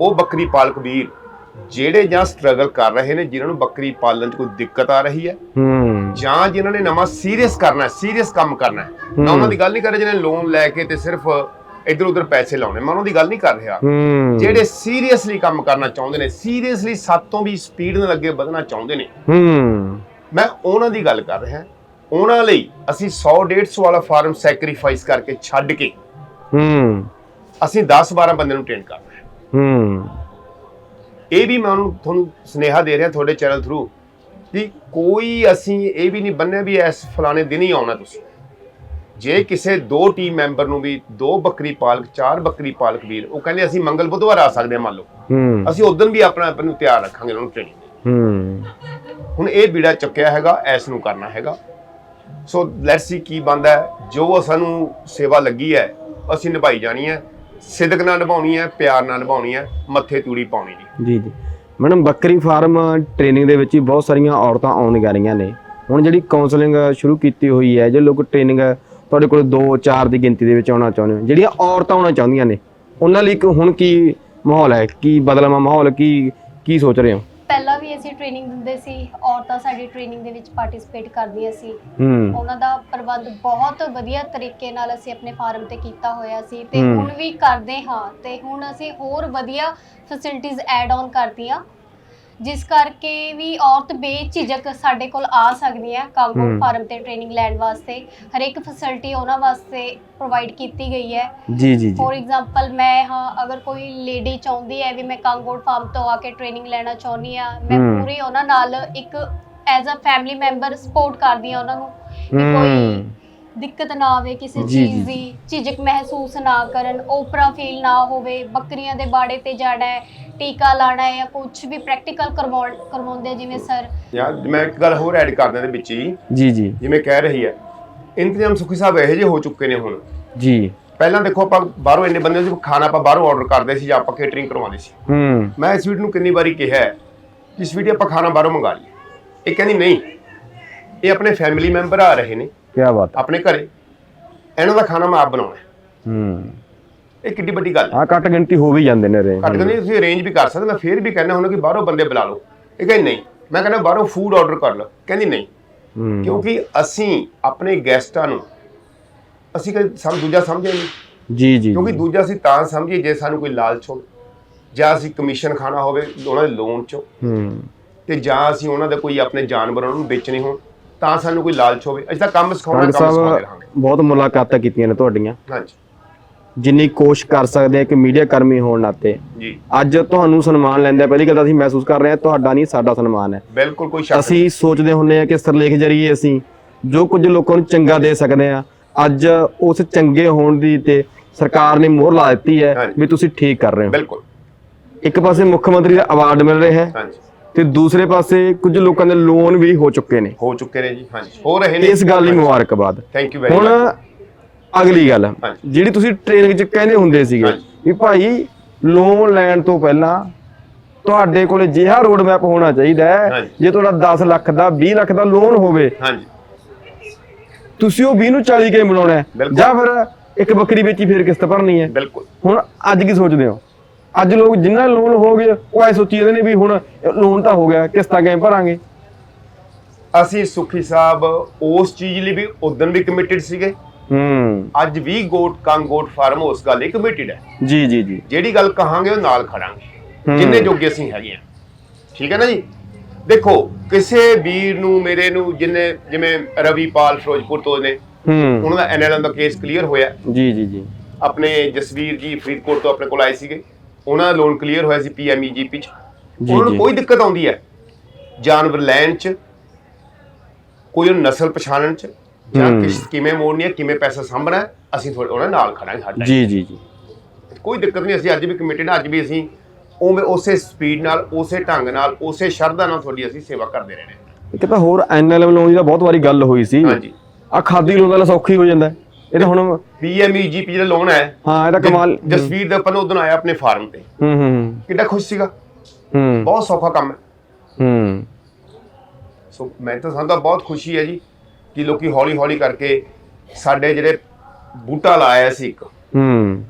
ਉਹ ਬੱਕਰੀ ਪਾਲਕ ਵੀਰ ਜਿਹੜੇ ਜਾਂ ਸਟਰਗਲ ਕਰ ਰਹੇ ਨੇ ਜਿਨ੍ਹਾਂ ਨੂੰ ਬੱਕਰੀ ਪਾਲਣ 'ਚ ਕੋਈ ਦਿੱਕਤ ਆ ਰਹੀ ਹੈ ਹੂੰ। ਜਾਂ ਜਿਨ੍ਹਾਂ ਨੇ ਨਵਾਂ ਸੀਰੀਅਸ ਕਰਨਾ ਹੈ ਸੀਰੀਅਸ ਕੰਮ ਕਰਨਾ ਹੈ। ਮੈਂ ਉਹਨਾਂ ਦੀ ਗੱਲ ਨਹੀਂ ਕਰ ਰਿਹਾ ਜਿਹਨੇ ਲੋਨ ਲੈ ਕੇ ਤੇ ਸਿਰਫ ਇੱਧਰ ਉੱਧਰ ਪੈਸੇ ਲਾਉਣੇ। ਮੈਂ ਉਹਨਾਂ ਦੀ ਗੱਲ ਨਹੀਂ ਕਰ ਰਿਹਾ। ਹੂੰ। ਜਿਹੜੇ ਸੀਰੀਅਸਲੀ ਕੰਮ ਕਰਨਾ ਚਾਹੁੰਦੇ ਨੇ ਸੀਰੀਅਸਲੀ ਸਾਤੋਂ ਵੀ ਸਪੀਡ ਨਾਲ ਅੱਗੇ ਵਧਣਾ ਚਾਹੁੰਦੇ ਨੇ। ਹੂੰ। ਮੈਂ ਉਹਨਾਂ ਦੀ ਗੱਲ ਕਰ ਰਿਹਾ। ਉਹਨਾਂ ਲਈ ਅਸੀਂ 100 150 ਵਾਲਾ ਫਾਰਮ ਸੈਕਰੀਫਾਈਸ ਕਰਕੇ ਛੱਡ ਕੇ ਹੂੰ। ਅਸੀਂ 10 12 ਬੰਦੇ ਨੂੰ ਟ੍ਰੇਨ ਕਰਨਾ ਹੈ। ਹੂੰ। ਇਹ ਵੀ ਮੈਂ ਉਹਨੂੰ ਤੁਹਾਨੂੰ ਸੁਨੇਹਾ ਦੇ ਰਿਹਾ ਤੁਹਾਡੇ ਚੈਨਲ ਥਰੂ ਕਿ ਕੋਈ ਅਸੀਂ ਇਹ ਵੀ ਨਹੀਂ ਬੰਨਿਆ ਵੀ ਇਸ ਫਲਾਣੇ ਦਿਨ ਹੀ ਆਉਣਾ ਤੁਸੀਂ। ਜੇ ਕਿਸੇ ਦੋ ਟੀਮ ਮੈਂਬਰ ਨੂੰ ਵੀ ਦੋ ਬੱਕਰੀ ਪਾਲਕ ਚਾਰ ਬੱਕਰੀ ਪਾਲਕ ਵੀਰ ਉਹ ਕਹਿੰਦੇ ਅਸੀਂ ਮੰਗਲ ਬੁੱਧਵਾਰ ਆ ਸਕਦੇ ਹਾਂ ਮੰਨ ਲਓ। ਅਸੀਂ ਉਦੋਂ ਵੀ ਆਪਣਾ ਆਪ ਨੂੰ ਤਿਆਰ ਰੱਖਾਂਗੇ ਉਹਨਾਂ ਨੂੰ ਟ੍ਰੇਨਿੰਗ ਹੂੰ। ਹੁਣ ਇਹ ਬੀੜਾ ਚੱਕਿਆ ਹੈਗਾ ਐਸ ਨੂੰ ਕਰਨਾ ਹੈਗਾ। ਸੋ ਲੈਟਸ ਸੀ ਕੀ ਬੰਦਾ ਹੈ। ਜੋ ਸਾਨੂੰ ਸੇਵਾ ਲੱਗੀ ਹੈ ਅਸੀਂ ਨਿਭਾਈ ਜਾਣੀ ਹੈ। ਸਿਦਕ ਨਾਲ ਨਿਭਾਉਣੀ ਹੈ ਪਿਆਰ ਨਾਲ ਨਿਭਾਉਣੀ ਹੈ ਮੱਥੇ ਤੂੜੀ ਪਾਉਣੀ ਜੀ ਜੀ। ਮੈਡਮ ਬੱਕਰੀ ਫਾਰਮ ਟ੍ਰੇਨਿੰਗ ਦੇ ਵਿੱਚ ਹੀ ਬਹੁਤ ਸਾਰੀਆਂ ਔਰਤਾਂ ਆਉਣ ਜਾ ਰਹੀਆਂ ਨੇ। ਹੁਣ ਜਿਹੜੀ ਕਾਉਂਸਲਿੰਗ ਸ਼ੁਰੂ ਕੀਤੀ ਹੋਈ ਹੈ ਜੇ ਲੋਕ ਟ੍ਰੇਨਿੰਗ ਤੁਹਾਡੇ ਕੋਲ 2 4 ਦੀ ਗਿਣਤੀ ਦੇ ਵਿੱਚ ਆਉਣਾ ਚਾਹੁੰਦੇ ਹੋ। ਜਿਹੜੀਆਂ ਔਰਤਾਂ ਆਉਣਾ ਚਾਹੁੰਦੀਆਂ ਨੇ ਉਹਨਾਂ ਲਈ ਹੁਣ ਕੀ ਮਾਹੌਲ ਹੈ? ਕੀ ਬਦਲਵਾਂ ਮਾਹੌਲ ਕੀ ਕੀ ਸੋਚ ਰਹੇ ਹੋ? ਪਹਿਲਾਂ ਵੀ ਅਸੀਂ ਟ੍ਰੇਨਿੰਗ ਦਿੰਦੇ ਸੀ ਔਰਤਾਂ ਸਾਡੀ ਟ੍ਰੇਨਿੰਗ ਦੇ ਵਿੱਚ ਪਾਰਟਿਸਿਪੇਟ ਕਰਦੀਆਂ ਸੀ। ਹੂੰ। ਉਹਨਾਂ ਦਾ ਪ੍ਰਬੰਧ ਬਹੁਤ ਵਧੀਆ ਤਰੀਕੇ ਨਾਲ ਅਸੀਂ ਆਪਣੇ ਫਾਰਮ ਤੇ ਕੀਤਾ ਹੋਇਆ ਸੀ ਤੇ। ਹੁਣ ਵੀ ਕਰਦੇ ਹਾਂ ਤੇ ਹੁਣ ਅਸੀਂ ਹੋਰ ਵਧੀਆ ਫੈਸਿਲਿਟੀਆਂ ਐਡ ਆਨ ਕਰਤੀਆਂ ਜਿਸ ਕਰਕੇ ਵੀ ਔਰਤ ਬੇਝਿਜਕ ਸਾਡੇ ਕੋਲ ਆ ਸਕਦੀ ਹੈ ਕਾਂਗੋ ਹਮ। ਫਾਰਮ ਤੇ ਟ੍ਰੇਨਿੰਗ ਲੈਣ ਵਾਸਤੇ। ਹਰੇਕ ਫੈਸਿਲਿਟੀ ਉਹਨਾਂ ਵਾਸਤੇ ਪ੍ਰੋਵਾਈਡ ਕੀਤੀ ਗਈ ਹੈ। ਜੀ ਜੀ ਜੀ। ਫੋਰ ਐਗਜ਼ਾਮਪਲ ਮੈਂ ਹਾਂ ਅਗਰ ਕੋਈ ਲੇਡੀ ਚਾਹੁੰਦੀ ਹੈ ਵੀ ਮੈਂ ਕਾਂਗੋੜ ਫਾਰਮ ਤੋਂ ਆ ਕੇ ਟ੍ਰੇਨਿੰਗ ਲੈਣਾ ਚਾਹੁੰਦੀ ਆ ਮੈਂ ਹਮ। ਪੂਰੀ ਉਹਨਾਂ ਨਾਲ ਇੱਕ as a family member support ਕਰਦੀ ਆ ਉਹਨਾਂ ਨੂੰ। ਕਿ ਕੋਈ ਹੂੰ ਦਿੱਕਤ ਨਾ ਆਵੇ ਕਿਸੇ ਜੀ, ਜੀ। ਚੀਜ਼ ਦੀ ਝਿਜਕ ਮਹਿਸੂਸ ਨਾ ਕਰਨ ਓਪਰਾ ਫੀਲ ਨਾ ਹੋਵੇ ਬੱਕਰੀਆਂ ਦੇ ਬਾੜੇ ਤੇ ਜਾਣਾ ਹੈ ਟੀਕਾ ਲਾਣਾ ਹੈ ਜਾਂ ਕੁਝ ਵੀ ਪ੍ਰੈਕਟੀਕਲ ਕਰਵਾਉਣ ਕਰਵਾਉਂਦੇ ਆ ਜਿਵੇਂ ਸਰ। ਯਾਰ ਮੈਂ ਇੱਕ ਗੱਲ ਹੋਰ ਐਡ ਕਰ ਦਿਆਂ ਦੇ ਵਿੱਚ ਹੀ। ਜੀ ਜੀ। ਜਿਵੇਂ ਕਹਿ ਰਹੀ ਹੈ ਇੰਤਜ਼ਾਮ ਸੁਖੀ ਸਾਹਿਬ ਇਹੋ ਜਿਹੇ ਹੋ ਚੁੱਕੇ ਨੇ ਹੁਣ। ਜੀ। ਪਹਿਲਾਂ ਦੇਖੋ ਆਪਾਂ ਬਾਹਰੋਂ ਇੰਨੇ ਬੰਦੇ ਸੀ ਖਾਣਾ ਆਪਾਂ ਬਾਹਰੋਂ ਆਰਡਰ ਕਰਦੇ ਸੀ ਜਾਂ ਆਪਾਂ ਕੇਟਰਿੰਗ ਕਰਵਾਉਂਦੇ ਸੀ। ਹੂੰ। ਮੈਂ ਇਸ ਵੀਡੀਓ ਨੂੰ ਕਿੰਨੀ ਵਾਰੀ ਕਿਹਾ ਹੈ ਕਿ ਇਸ ਵੀਡੀਓ ਆਪਾਂ ਖਾਣਾ ਬਾਹਰੋਂ ਮੰਗਾ ਲਈਏ। ਇਹ ਕਹਿੰਦੀ ਨਹੀਂ ਇਹ ਆਪਣੇ ਫੈਮਿਲੀ ਮੈਂਬਰ ਆ ਰਹੇ ਨੇ। ਕੀ ਬਾਤ ਆਪਣੇ ਘਰੇ ਇਹਨਾਂ ਦਾ ਖਾਣਾ ਮੈਂ ਆਪ ਬਣਾਉਣਾ। ਹੈ। ਹੂੰ ਇਹ ਕਿੱਡੀ ਵੱਡੀ ਗੱਲ। ਹੈ ਆ ਘੱਟ ਗਿਣਤੀ ਹੋ ਵੀ ਜਾਂਦੇ ਨੇ ਰੇ ਘੱਟ ਕਹਿੰਦੀ ਤੁਸੀਂ ਅਰੇਂਜ ਵੀ ਕਰ ਸਕਦੇ ਮੈਂ ਫੇਰ ਵੀ ਕਹਿੰਦਾ ਹੁੰਦਾ ਕਿ ਬਾਹਰੋਂ ਬੰਦੇ ਬੁਲਾ ਲਓ। ਇਹ ਕਹਿੰਦੀ ਨਹੀਂ। ਮੈਂ ਕਹਿੰਦਾ ਬਾਹਰੋਂ ਫੂਡ ਆਰਡਰ ਕਰ ਲਓ। ਕਹਿੰਦੀ ਨਹੀਂ। ਹੂੰ। ਕਿਉਂਕਿ ਅਸੀਂ ਆਪਣੇ ਗੈਸਟਾਂ ਨੂੰ ਅਸੀਂ ਕਦੇ ਸਮ ਦੂਜਾ ਸਮਝੇ ਨਹੀਂ। ਜੀ ਜੀ ਕਿਉਂਕਿ ਦੂਜਾ ਅਸੀਂ ਤਾਂ ਸਮਝੀਏ ਜੇ ਸਾਨੂੰ ਕੋਈ ਲਾਲਚ ਹੋਵੇ। ਜਾਂ ਅਸੀਂ ਕਮਿਸ਼ਨ ਖਾਣਾ ਹੋਵੇ ਉਹਨਾਂ ਦੇ ਲੋਨ ਚੋਂ। ਹੂੰ। ਤੇ ਜਾਂ ਅਸੀਂ ਉਹਨਾਂ ਦੇ ਕੋਈ ਆਪਣੇ ਜਾਨਵਰ ਨੂੰ ਵੇਚਣੇ ਹੋਣ। ਤਾਂ ਸਾਨੂੰ ਕੋਈ ਲਾਲਚ ਹੋਵੇ। ਅਸੀਂ ਤਾਂ ਕੰਮ ਸਿਖਾਉਣਾ ਕੰਮ ਸਿਖਾਉਂਦੇ ਰਹਾਂਗੇ। ਬਹੁਤ ਮੁਲਾਕਾਤਾਂ ਕੀਤੀਆਂ ਨੇ ਤੁਹਾਡੀਆਂ। ਹਾਂਜੀ। ਜਿੰਨੀ ਕੋਸ਼ਿਸ਼ ਕਰ ਸਕਦੇ ਆ ਕਿ ਮੀਡੀਆ ਕਰਮੀ ਹੋਣ ਨਾਤੇ। ਜੀ। ਅੱਜ ਤੁਹਾਨੂੰ ਸਨਮਾਨ ਲੈਂਦੇ ਪਹਿਲੀ ਗੱਲ ਤਾਂ ਅਸੀਂ ਮਹਿਸੂਸ ਕਰ ਰਹੇ ਹਾਂ ਤੁਹਾਡਾ ਨਹੀਂ ਸਾਡਾ ਸਨਮਾਨ ਹੈ। ਬਿਲਕੁਲ ਕੋਈ ਸ਼ੱਕ ਅਸੀਂ ਸੋਚਦੇ ਹੁੰਨੇ ਆ ਕਿ ਸਰਲੇਖ ਜਰੀਏ ਅਸੀਂ ਜੋ ਕੁਝ ਲੋਕਾਂ ਨੂੰ ਚੰਗਾ ਦੇ ਸਕਦੇ ਆ ਅੱਜ ਉਸ ਚੰਗੇ ਹੋਣ ਦੀ ਤੇ ਸਰਕਾਰ ਨੇ ਮੋਹਰ ਲਾ ਦਿੱਤੀ ਹੈ। ਵੀ ਤੁਸੀਂ ਠੀਕ ਕਰ ਰਹੇ ਹੋ। ਬਿਲਕੁਲ। ਇੱਕ ਪਾਸੇ ਮੁੱਖ ਮੰਤਰੀ ਦਾ ਅਵਾਰਡ ਮਿਲ ਰਿਹਾ ਹੈ। ਹਾਂਜੀ। ਤੇ ਦੂਸਰੇ ਪਾਸੇ ਕੁਝ ਲੋਕਾਂ ਦੇ ਲੋਨ ਵੀ ਹੋ ਚੁੱਕੇ ਨੇ। ਹੋ ਚੁੱਕੇ ਨੇ ਜੀ ਹਾਂਜੀ। ਹੋ ਰਹੇ ਨੇ। ਇਸ ਗੱਲ ਲਈ ਮੁਬਾਰਕਬਾਦ। ਥੈਂਕ ਯੂ ਵੈਰੀ ਹੁਣ ਅਗਲੀ ਗੱਲ। ਜਿਹੜੀ ਤੁਸੀਂ ਟ੍ਰੇਨਿੰਗ ਚ ਕਹਿੰਦੇ ਹੁੰਦੇ ਸੀਗੇ। ਵੀ ਭਾਈ ਲੋਨ ਲੈਣ ਤੋਂ ਪਹਿਲਾਂ ਤੁਹਾਡੇ ਕੋਲ ਜਿਹਾ ਰੋਡ ਮੈਪ ਹੋਣਾ ਚਾਹੀਦਾ ਹੈ। ਜੇ ਤੁਹਾਡਾ 10 ਲੱਖ ਦਾ 20 ਲੱਖ ਦਾ ਲੋਨ ਹੋਵੇ। ਹਾਂਜੀ। ਤੁਸੀਂ ਉਹ 20 ਨੂੰ 40 ਕਿਵੇਂ ਬਣਾਉਣਾ ਹੈ। ਜਾਂ ਫਿਰ ਇੱਕ ਬੱਕਰੀ ਵੇਚੀ ਫਿਰ ਕਿਸ਼ਤ ਭਰਨੀ ਹੈ। ਬਿਲਕੁਲ। ਹੁਣ ਅੱਜ ਕੀ ਸੋਚਦੇ ਹੋ? ਅੱਜ ਲੋਕ ਜਿੰਨਾ ਲੋਨ ਹੋ ਗਏ ਉਹ ਐ ਸੋਚੀ ਜਾਂਦੇ ਨੇ ਵੀ ਹੁਣ ਲੋਨ ਤਾਂ ਹੋ ਗਿਆ ਕਿਸ਼ਤਾਂ ਕਿਵੇਂ ਭਰਾਂਗੇ? ਅਸੀਂ ਸੁਖੀ ਸਾਹਿਬ ਉਸ ਚੀਜ਼ ਲਈ ਵੀ ਉਦੋਂ ਵੀ ਕਮਿਟਿਡ ਸੀਗੇ। ਹੂੰ। ਅੱਜ ਵੀ ਗੋਟ ਕੰਗ ਗੋਟ ਫਾਰਮ ਉਸ ਗੱਲ ਲਈ ਕਮਿਟਿਡ ਹੈ। ਜੀ ਜੀ ਜੀ। ਜਿਹੜੀ ਗੱਲ ਕਹਾਂਗੇ ਉਹ ਨਾਲ ਖੜਾਂਗੇ। ਜਿੰਨੇ ਜੋਗੇ ਅਸੀਂ ਹੈਗੇ ਆ ਠੀਕ ਹੈ ਨਾ ਜੀ? ਦੇਖੋ ਕਿਸੇ ਵੀਰ ਨੂੰ ਮੇਰੇ ਨੂੰ ਜਿੰਨੇ ਜਿਵੇਂ ਰਵੀਪਾਲ ਫਿਰੋਜ਼ਪੁਰ ਤੋਂ ਨੇ ਹੂੰ। ਉਹਨਾਂ ਦਾ ਐਨਐਲਐਮ ਦਾ ਕੇਸ ਕਲੀਅਰ ਹੋਇਆ। ਜੀ ਜੀ ਜੀ। ਆਪਣੇ ਜਸਵੀਰ ਜੀ ਫਰੀਦਕੋਟ ਤੋਂ ਆਪਣੇ ਕੋਲ ਆਏ ਸੀਗੇ। ਉਹਨਾਂ ਦਾ ਲੋਨ ਕਲੀਅਰ ਹੋਇਆ ਸੀ ਪੀਐਮਈਜੀਪੀ ਚ ਜੀ, ਉਹਨਾਂ ਨੂੰ। ਕੋਈ ਦਿੱਕਤ ਆਉਂਦੀ ਹੈ ਜਾਨਵਰ ਲੈਣ ਚ ਕੋਈ ਉਹਨੂੰ ਨਸਲ ਪਛਾਣਨ ਚ ਜਾਂ। ਕਿਸ ਕਿਵੇਂ ਮੋੜਨੀ ਹੈ ਕਿਵੇਂ ਪੈਸਾ ਸਾਂਭਣਾ ਹੈ, ਅਸੀਂ ਤੁਹਾਡੇ ਉਹਨਾਂ ਨਾਲ ਖੜਾਂਗੇ time। ਜੀ ਜੀ ਜੀ ਕੋਈ ਦਿੱਕਤ ਨਹੀਂ ਅਸੀਂ ਅੱਜ ਵੀ ਕਮਿਟਡ ਅੱਜ ਵੀ ਅਸੀਂ ਉਵੇਂ ਉਸੇ ਸਪੀਡ ਨਾਲ ਉਸੇ ਢੰਗ ਨਾਲ ਉਸੇ ਸ਼ਰਧਾ ਨਾਲ ਤੁਹਾਡੀ ਅਸੀਂ ਸੇਵਾ ਕਰਦੇ ਰਹਿਣੇ ਇੱਕ ਤਾਂ ਹੋਰ ਐਨਐਲਐਮ ਲੋਨ ਦੀ ਤਾਂ ਬਹੁਤ ਵਾਰੀ ਗੱਲ ਹੋਈ ਸੀ ਹਾਂਜੀ ਆ ਖਾਦੀ ਲੋਨ ਵਾਲਾ ਸੌਖੀ ਹੋ ਜਾਂਦਾ ਹੈ। ਇਹ ਤਾਂ ਹੁਣ ਪੀਐਮਈਜੀਪੀ ਜਿਹੜਾ ਲੋਨ ਹੈ ਹਾਂ ਇਹਦਾ ਕਮਾਲ ਜਸਵੀਰ ਦੇ ਉੱਪਰ ਉਦੋਂ ਆਇਆ ਆਪਣੇ ਫਾਰਮ ਤੇ। ਹੂੰ ਹੂੰ ਹੂੰ, ਕਿੱਡਾ ਖੁਸ਼ ਸੀਗਾ। ਹੂੰ। ਬਹੁਤ ਸੌਖਾ ਕੰਮ ਹੈ। ਹੂੰ। ਸੋ ਮੈਂ ਤਾਂ ਸਾਨੂੰ ਤਾਂ ਬਹੁਤ ਖੁਸ਼ੀ ਹੈ ਜੀ ਕਿ ਲੋਕੀ ਹੌਲੀ ਹੌਲੀ ਕਰਕੇ ਸਾਡੇ ਜਿਹੜੇ ਬੂਟਾ ਲਾਇਆ ਸੀ ਇੱਕ। ਹੂੰ।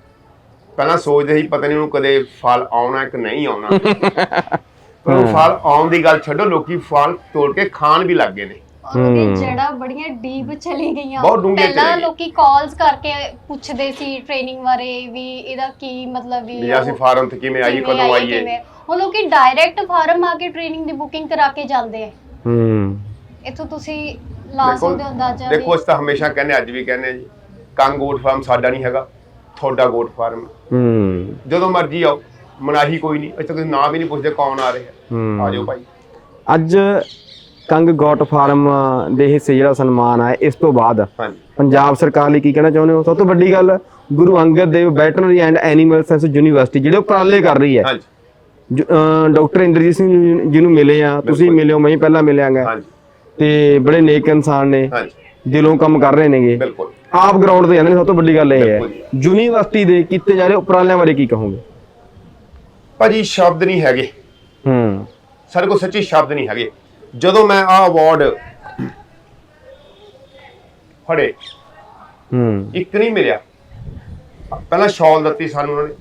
ਪਹਿਲਾਂ ਸੋਚਦੇ ਸੀ ਪਤਾ ਨਹੀਂ ਉਹਨੂੰ ਕਦੇ ਫਲ ਆਉਣਾ ਕਿ ਨਹੀਂ ਆਉਣਾ। ਪਰ ਉਹ ਫਲ ਆਉਣ ਦੀ ਗੱਲ ਛੱਡੋ ਲੋਕੀ ਫਲ ਤੋੜ ਕੇ ਖਾਣ ਵੀ ਲੱਗ ਗਏ ਨੇ। ਔਰ ਉਹਦੀ ਜੜਾ ਬੜੀਆਂ ਡੀਪ ਚਲੀ ਗਈਆਂ। ਬਹੁਤ ਡੂੰਘੀਆਂ ਪਹਿਲਾਂ ਗਈਆਂ। ਲੋਕੀ ਕਾਲਸ ਕਰਕੇ ਪੁੱਛਦੇ ਸੀ ਟ੍ਰੇਨਿੰਗ ਬਾਰੇ ਵੀ ਇਹਦਾ ਕੀ ਮਤਲਬ ਵੀ ਵੀ ਅਸੀਂ ਉਹ ਫਾਰਮ ਤੇ ਕਿਵੇਂ ਆਈਏ ਕਿਵੇਂ ਕਦੋਂ ਆਈਏ, ਕਿਵੇਂ। ਹੁਣ ਲੋਕੀ ਡਾਇਰੈਕਟ ਫਾਰਮ ਆ ਕੇ ਟ੍ਰੇਨਿੰਗ ਦੀ ਬੁਕਿੰਗ ਕਰਾ ਕੇ ਜਾਂਦੇ ਆ। ਹੂੰ। ਇੱਥੋਂ ਤੁਸੀਂ ਲਾ ਸਕਦੇ ਹੋ ਅੰਦਾਜ਼ਾ ਵੀ ਦੇਖੋ ਅਸੀਂ ਤਾਂ ਹਮੇਸ਼ਾ ਕਹਿੰਦੇ ਅੱਜ ਵੀ ਕਹਿੰਦੇ ਜੀ ਕੰਗ ਗੋਟ ਫਾਰਮ ਸਾਡਾ ਨਹੀਂ ਹੈਗਾ ਤੁਹਾਡਾ ਗੋਟ ਫਾਰਮ ਹੂੰ। ਜਦੋਂ ਮਰਜ਼ੀ ਆਓ ਮਨਾਹੀ ਕੋਈ ਨਹੀਂ ਇੱਥੇ ਤੁਸੀਂ ਨਾਂ ਵੀ ਨਹੀਂ ਪੁੱਛਦੇ ਕੌਣ ਆ ਰਿਹਾ। ਹੂੰ। ਆ ਜਾਓ ਭਾਈ। ਅੱਜ ਕੰਗ ਗੋਟ ਫਾਰਮ ਦੇ ਹਿੱਸੇ ਜਿਹੜਾ ਸਨਮਾਨ ਆਇਆ ਇਸ ਤੋਂ ਬਾਅਦ ਪੰਜਾਬ ਸਰਕਾਰ ਲਈ ਕੀ ਕਹਿਣਾ ਚਾਹੁੰਦੇ ਹੋ? ਸਭ ਤੋਂ ਵੱਡੀ ਗੱਲ Guru Angad Dev veterinary and animal science university ਜਿਹੜੇ ਉਪਰਾਲੇ ਕਰ ਰਹੀ ਹੈ। ਡਾਕਟਰ ਇੰਦਰਜੀਤ ਸਿੰਘ ਜੀ- ਜੀ ਨੂੰ ਮਿਲੇ ਆ ਤੁਸੀਂ। ਮਿਲਿਓ ਮੈਂ ਪਹਿਲਾਂ ਮਿਲਿਆਗਾ ਤੇ ਬੜੇ ਨੇਕ ਇਨਸਾਨ ਨੇ। ਦਿਲੋਂ ਕੰਮ ਕਰ ਰਹੇ ਨੇਗੇ। ਬਿਲਕੁਲ। ਆਪ ਗਰਾਊਂਡ ਤੇ ਜਾਂਦੇ ਨੇ ਸਭ ਤੋਂ ਵੱਡੀ ਗੱਲ ਇਹ ਹੈ। ਯੂਨੀਵਰਸਿਟੀ ਦੇ ਕੀਤੇ ਜਾ ਰਹੇ ਉਪਰਾਲਿਆਂ ਬਾਰੇ ਕੀ ਕਹੋਗੇ? ਭਾਜੀ ਸ਼ਬਦ ਨਹੀਂ ਹੈਗੇ। ਹੂੰ। ਸਾਡੇ ਕੋਲ ਸੱਚੀ ਸ਼ਬਦ ਨਹੀਂ ਹੈਗੇ। ਜਦੋਂ ਮੈਂ ਆਹ ਅਵਾਰਡ ਫੜੇ ਹੂੰ। ਇੱਕ ਨਹੀਂ ਮਿਲਿਆ। ਪਹਿਲਾਂ ਸ਼ਾਲ ਦਿੱਤੀ ਸਾਨੂੰ ਉਹਨਾਂ ਨੇ।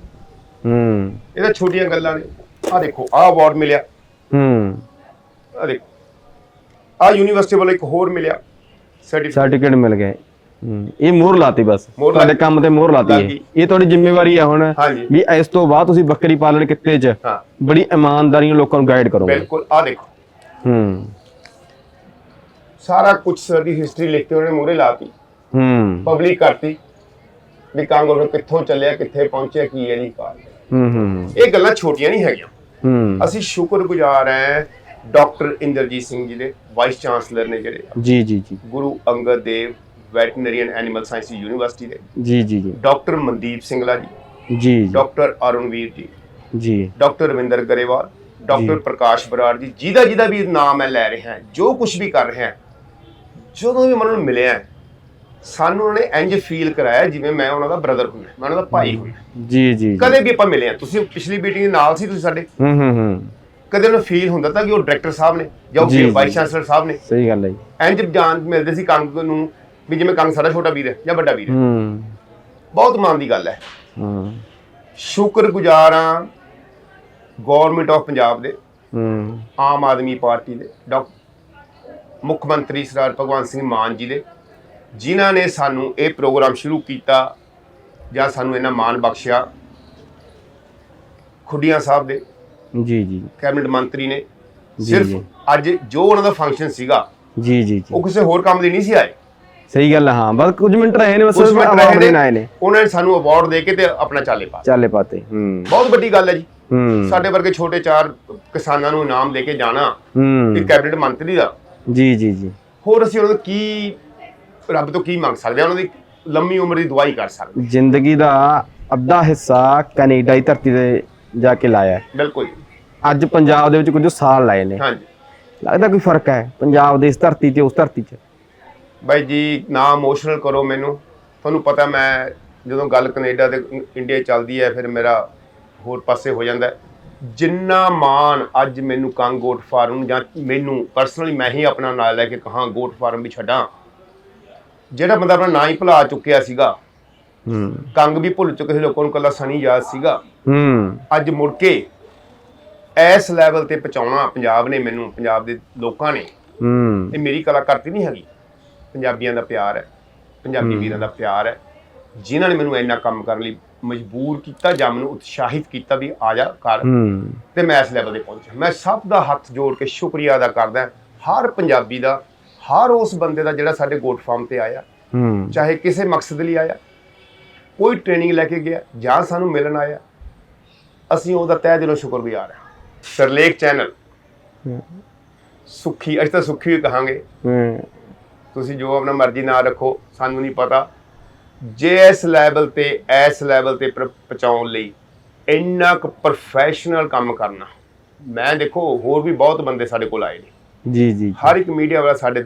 ਹੂੰ। ਇਹ ਤਾਂ ਛੋਟੀਆਂ ਗੱਲਾਂ ਨੇ। ਆਹ ਦੇਖੋ ਆਹ ਅਵਾਰਡ ਮਿਲਿਆ। ਹੂੰ। ਆਹ ਦੇਖੋ ਆਹ ਯੂਨੀਵਰਸਿਟੀ ਵੱਲੋਂ ਇੱਕ ਹੋਰ ਮਿਲਿਆ। ਸਰਟੀਫਿਕੇਟ ਸਰਟੀਫਿਕੇਟ ਮਿਲ ਹੂੰ। ਇਹ ਮੋਹਰ ਲਾਤੀ ਬਸ। ਮੋਹਰ ਤੁਹਾਡੇ ਲਾਤੀ। ਕੰਮ ਤੇ ਮੋਹਰ ਲਾਤੀ ਹੈ ਲਾਤੀ। ਇਹ ਤੁਹਾਡੀ ਜ਼ਿੰਮੇਵਾਰੀ ਹੈ ਹੁਣ ਹਾਂਜੀ। ਵੀ ਇਸ ਤੋਂ ਬਾਅਦ ਤੁਸੀਂ ਬੱਕਰੀ ਪਾਲਣ ਕਿੱਤੇ 'ਚ ਹਾਂ। ਬੜੀ ਇਮਾਨਦਾਰੀ ਨਾਲ ਲੋਕਾਂ ਨੂੰ ਗਾਈਡ ਕਰੋਗੇ। ਬਿਲਕੁਲ। ਆਹ ਦੇਖੋ ਹੂੰ। ਸਾਰਾ ਕੁਝ ਸਰ ਦੀ ਹਿਸਟਰੀ ਲਿਖ ਕੇ ਉਹਨੇ ਮੂਹਰੇ ਲਾਤੀ ਹੂੰ। ਪਬਲਿਕ ਕਰਤੀ ਵੀ ਕਾਂਗਰਸ ਕਿੱਥੋਂ ਚੱਲਿਆ ਕਿੱਥੇ ਪਹੁੰਚਿਆ ਕੀ ਜੀ ਕਾਰ ਹੂੰ ਹੂੰ ਇਹ ਗੱਲਾਂ ਛੋਟੀਆਂ ਨਹੀਂ ਹੈਗੀਆਂ। ਹੂੰ। ਅਸੀਂ ਸ਼ੁਕਰਗੁਜ਼ਾਰ ਹਾਂ ਡਾਕਟਰ ਇੰਦਰਜੀਤ ਸਿੰਘ ਜੀ ਦੇ ਵਾਈਸ ਚਾਂਸਲਰ ਨੇ ਜਿਹੜੇ ਜੀ ਜੀ ਜੀ। Guru Angad Dev veterinary and animal science university ਦੇ। ਜੀ ਜੀ ਜੀ। ਡਾਕਟਰ ਮਨਦੀਪ ਸਿੰਘਲਾ ਜੀ ਜੀ। ਡਾਕਟਰ ਅਰੁਣਵੀਰ ਜੀ। ਜੀ। ਡਾਕਟਰ ਰਵਿੰਦਰ ਗਰੇਵਾਲ। ਡਾਕਟਰ। ਪ੍ਰਕਾਸ਼ ਬਰਾੜ ਜੀ ਜਿਹਦਾ ਜਿਹਦਾ ਵੀ ਨਾਮ ਮੈਂ ਲੈ ਰਿਹਾ ਜੋ ਕੁਝ ਵੀ ਕਰ ਰਿਹਾ ਜਦੋਂ ਵੀ ਮੈਨੂੰ ਮਿਲਿਆ ਹੈ, ਸਾਨੂੰ ਉਹਨੇ ਇੰਜ ਫੀਲ ਕਰਾਇਆ ਜਿਵੇਂ ਮੈਂ ਉਹਨਾਂ ਦਾ ਬ੍ਰਦਰ ਹੁੰਦਾ ਮੈਂ ਉਹਨਾਂ ਦਾ ਭਾਈ ਹੁੰਦਾ ਜੀ ਜੀ। ਕਦੇ ਵੀ ਆਪਾਂ ਮਿਲੇ ਆ ਤੁਸੀਂ ਪਿਛਲੀ ਮੀਟਿੰਗ ਦੇ ਨਾਲ ਸੀ ਤੁਸੀਂ ਸਾਡੇ? ਹੂੰ ਹੂੰ ਹੂੰ। ਕਦੇ ਉਹਨੂੰ ਫੀਲ ਹੁੰਦਾ ਤਾਂ ਕਿ ਉਹ ਡਾਇਰੈਕਟਰ ਸਾਹਿਬ ਨੇ ਜਾਂ ਉਹ। ਵਾਈਸ ਚਾਂਸਲਰ ਸਾਹਿਬ ਨੇ? ਸਹੀ ਗੱਲ ਹੈ ਜੀ। ਇੰਜ ਜਾਣ ਮਿਲਦੇ ਸੀ ਕੰਗ ਨੂੰ ਵੀ ਜਿਵੇਂ ਕੰਗ ਸਾਡਾ ਛੋਟਾ ਵੀਰ ਹੈ ਜਾਂ ਵੱਡਾ ਵੀਰ ਹੈ। ਹੂੰ। ਬਹੁਤ ਮਾਣ ਦੀ ਗੱਲ ਹੈ। ਹੂੰ। ਸ਼ੁਕਰਗੁਜ਼ਾਰ ਹਾਂ ਗਵਰਨਮੈਂਟ ਆਫ ਪੰਜਾਬ ਦੇ ਹੂੰ। ਆਮ ਆਦਮੀ ਪਾਰਟੀ ਦੇ ਡਾਕਟਰ ਮੁੱਖ ਮੰਤਰੀ ਸਰਦਾਰ ਭਗਵੰਤ ਸਿੰਘ ਮਾਨ ਜੀ ਦੇ ਜਿਨ੍ਹਾਂ ਨੇ ਸਾਨੂੰ ਇਹ ਪ੍ਰੋਗਰਾਮ ਸ਼ੁਰੂ ਕੀਤਾ ਜਾਂ ਸਾਨੂੰ ਇਹਨਾਂ ਮਾਣ ਬਖਸ਼ਿਆ ਖੁੱਡੀਆਂ ਸਾਹਿਬ ਦੇ ਜੀ ਜੀ। ਕੈਬਨਿਟ ਮੰਤਰੀ ਨੇ। ਸਿਰਫ। ਅੱਜ ਜੋ ਉਹਨਾਂ ਦਾ ਫੰਕਸ਼ਨ ਸੀਗਾ ਜੀ ਜੀ ਉਹ ਕਿਸੇ ਹੋਰ ਕੰਮ ਲਈ ਨਹੀਂ ਸੀ ਆਏ। ਸਹੀ ਗੱਲ ਹੈ। ਬਸ ਕੁਝ ਮਿੰਟ ਰਹੇ ਨੇ ਬਸ ਰਹੇ ਦੇਣ ਆਏ ਨੇ। ਉਹਨਾਂ ਨੇ ਸਾਨੂੰ ਅਵਾਰਡ ਦੇ ਕੇ ਤੇ ਆਪਣਾ ਚਾਲੇ ਪਾ ਚਾਲੇ ਪਾਤੇ ਹੂੰ। ਬਹੁਤ ਵੱਡੀ ਗੱਲ ਹੈ ਜੀ। ਹੂੰ। ਸਾਡੇ ਵਰਗੇ ਛੋਟੇ ਚਾਰ ਕਿਸਾਨਾਂ ਨੂੰ ਇਨਾਮ ਦੇ ਕੇ ਜਾਣਾ ਹੂੰ। ਇੱਕ ਕੈਬਨਿਟ ਮੰਤਰੀ ਦਾ। ਜੀ ਜੀ ਜੀ। ਹੋਰ ਅਸੀਂ ਉਹਨਾਂ ਤੋਂ ਕੀ ਰੱਬ ਤੋਂ ਕੀ ਮੰਗ ਸਕਦੇ ਹਾਂ ਉਹਨਾਂ ਦੀ ਲੰਮੀ ਉਮਰ ਦੀ ਦੁਆਈ ਕਰ ਸਕਦੇ ਜ਼ਿੰਦਗੀ ਦਾ ਅੱਧਾ ਹਿੱਸਾ ਕੈਨੇਡਾ ਦੀ ਧਰਤੀ ਤੇ ਜਾ ਕੇ ਲਾਇਆ। ਹੈ। ਬਿਲਕੁਲ। ਅੱਜ ਪੰਜਾਬ ਦੇ ਵਿੱਚ ਕੁਝ ਸਾਲ ਲਾਏ ਨੇ। ਹਾਂਜੀ। ਲੱਗਦਾ ਕੋਈ ਫ਼ਰਕ ਹੈ ਪੰਜਾਬ ਦੇ ਇਸ ਧਰਤੀ ਤੇ ਉਸ ਧਰਤੀ 'ਚ? ਬਾਈ ਜੀ ਨਾ ਇਮੋਸ਼ਨਲ ਕਰੋ ਮੈਨੂੰ। ਤੁਹਾਨੂੰ ਪਤਾ ਮੈਂ ਜਦੋਂ ਗੱਲ ਕੈਨੇਡਾ ਤੇ ਇੰਡੀਆ ਚੱਲਦੀ ਹੈ ਫਿਰ ਮੇਰਾ ਹੋਰ ਪਾਸੇ ਹੋ ਜਾਂਦਾ। ਜਿੰਨਾ ਮਾਣ ਅੱਜ ਮੈਨੂੰ ਕੰਗ ਗੋਟ ਫਾਰਮ ਜਾਂ ਮੈਨੂੰ ਪਰਸਨਲੀ ਮੈਂ ਹੀ ਆਪਣਾ ਨਾਂ ਲੈ ਕੇ ਕਹਾਂ ਗੋਟ ਫਾਰਮ ਵੀ ਛੱਡਾਂ। ਜਿਹੜਾ ਬੰਦਾ ਆਪਣਾ ਨਾਂ ਹੀ ਭੁਲਾ ਚੁੱਕਿਆ ਸੀਗਾ ਹੂੰ। ਕੰਗ ਵੀ ਭੁੱਲ ਚੁੱਕੇ ਸੀ ਲੋਕਾਂ ਨੂੰ ਕੱਲਾ ਸਣੀ ਯਾਦ ਸੀਗਾ। ਹੂੰ। ਅੱਜ ਮੁੜ ਕੇ ਇਸ ਲੈਵਲ ਤੇ ਪਹੁੰਚਾਉਣਾ ਪੰਜਾਬ ਨੇ ਮੈਨੂੰ ਪੰਜਾਬ ਦੇ ਲੋਕਾਂ ਨੇ। ਹੂੰ। ਇਹ ਮੇਰੀ ਕਲਾਕਾਰਤੀ ਨਹੀਂ ਹੈਗੀ। ਪੰਜਾਬੀਆਂ ਦਾ ਪਿਆਰ ਹੈ ਪੰਜਾਬੀ ਵੀਰਾਂ ਦਾ ਪਿਆਰ ਹੈ। ਜਿਨ੍ਹਾਂ ਨੇ ਮੈਨੂੰ ਇੰਨਾ ਕੰਮ ਕਰਨ ਲਈ ਮਜਬੂਰ ਕੀਤਾ ਜਾਂ ਮੈਨੂੰ ਉਤਸ਼ਾਹਿਤ ਕੀਤਾ ਵੀ ਆ ਜਾ ਕਰ। ਤੇ ਮੈਂ ਇਸ ਲੈਵਲ ਤੇ ਪਹੁੰਚਿਆ। ਮੈਂ ਸਭ ਦਾ ਹੱਥ ਜੋੜ ਕੇ ਸ਼ੁਕਰੀਆ ਅਦਾ ਕਰਦਾ ਹਰ ਪੰਜਾਬੀ ਦਾ ਹਰ ਉਸ ਬੰਦੇ ਦਾ ਜਿਹੜਾ ਸਾਡੇ ਗੋਟ ਫਾਰਮ ਤੇ ਆਇਆ। ਹੂੰ। ਚਾਹੇ ਕਿਸੇ ਮਕਸਦ ਲਈ ਆਇਆ ਕੋਈ ਟ੍ਰੇਨਿੰਗ ਲੈ ਕੇ ਗਿਆ ਜਾਂ ਸਾਨੂੰ ਮਿਲਣ ਆਇਆ ਅਸੀਂ ਉਹਦਾ ਤਹਿ ਦਿਲੋਂ ਸ਼ੁਕਰਗੁਜ਼ਾਰ ਹਾਂ। ਸਰਲੇਖ ਚੈਨਲ ਸੁਖੀ ਅਸੀਂ ਤਾਂ ਸੁਖੀ ਹੀ ਕਹਾਂਗੇ। ਹੂੰ। ਤੁਸੀਂ ਜੋ ਆਪਣਾ ਮਰਜ਼ੀ ਨਾਂ ਰੱਖੋ ਸਾਨੂੰ ਨਹੀਂ ਪਤਾ। ਜੇ ਇਸ ਲੈਵਲ ਤੇ ਇਸ ਲੈਵਲ ਤੇ ਪਹੁੰਚਾਉਣ ਲਈ ਇੰਨਾ ਕੁ ਪ੍ਰੋਫੈਸ਼ਨਲ ਕੰਮ ਕਰਨਾ ਮੈਂ ਦੇਖੋ ਹੋਰ ਵੀ ਬਹੁਤ ਬੰਦੇ ਸਾਡੇ ਕੋਲ ਆਏ ਨੇ। ਜੀ ਜੀ ਹਰ ਇੱਕ ਮੀਡੀਆ ਵਾਲਾ ਸਾਡੇ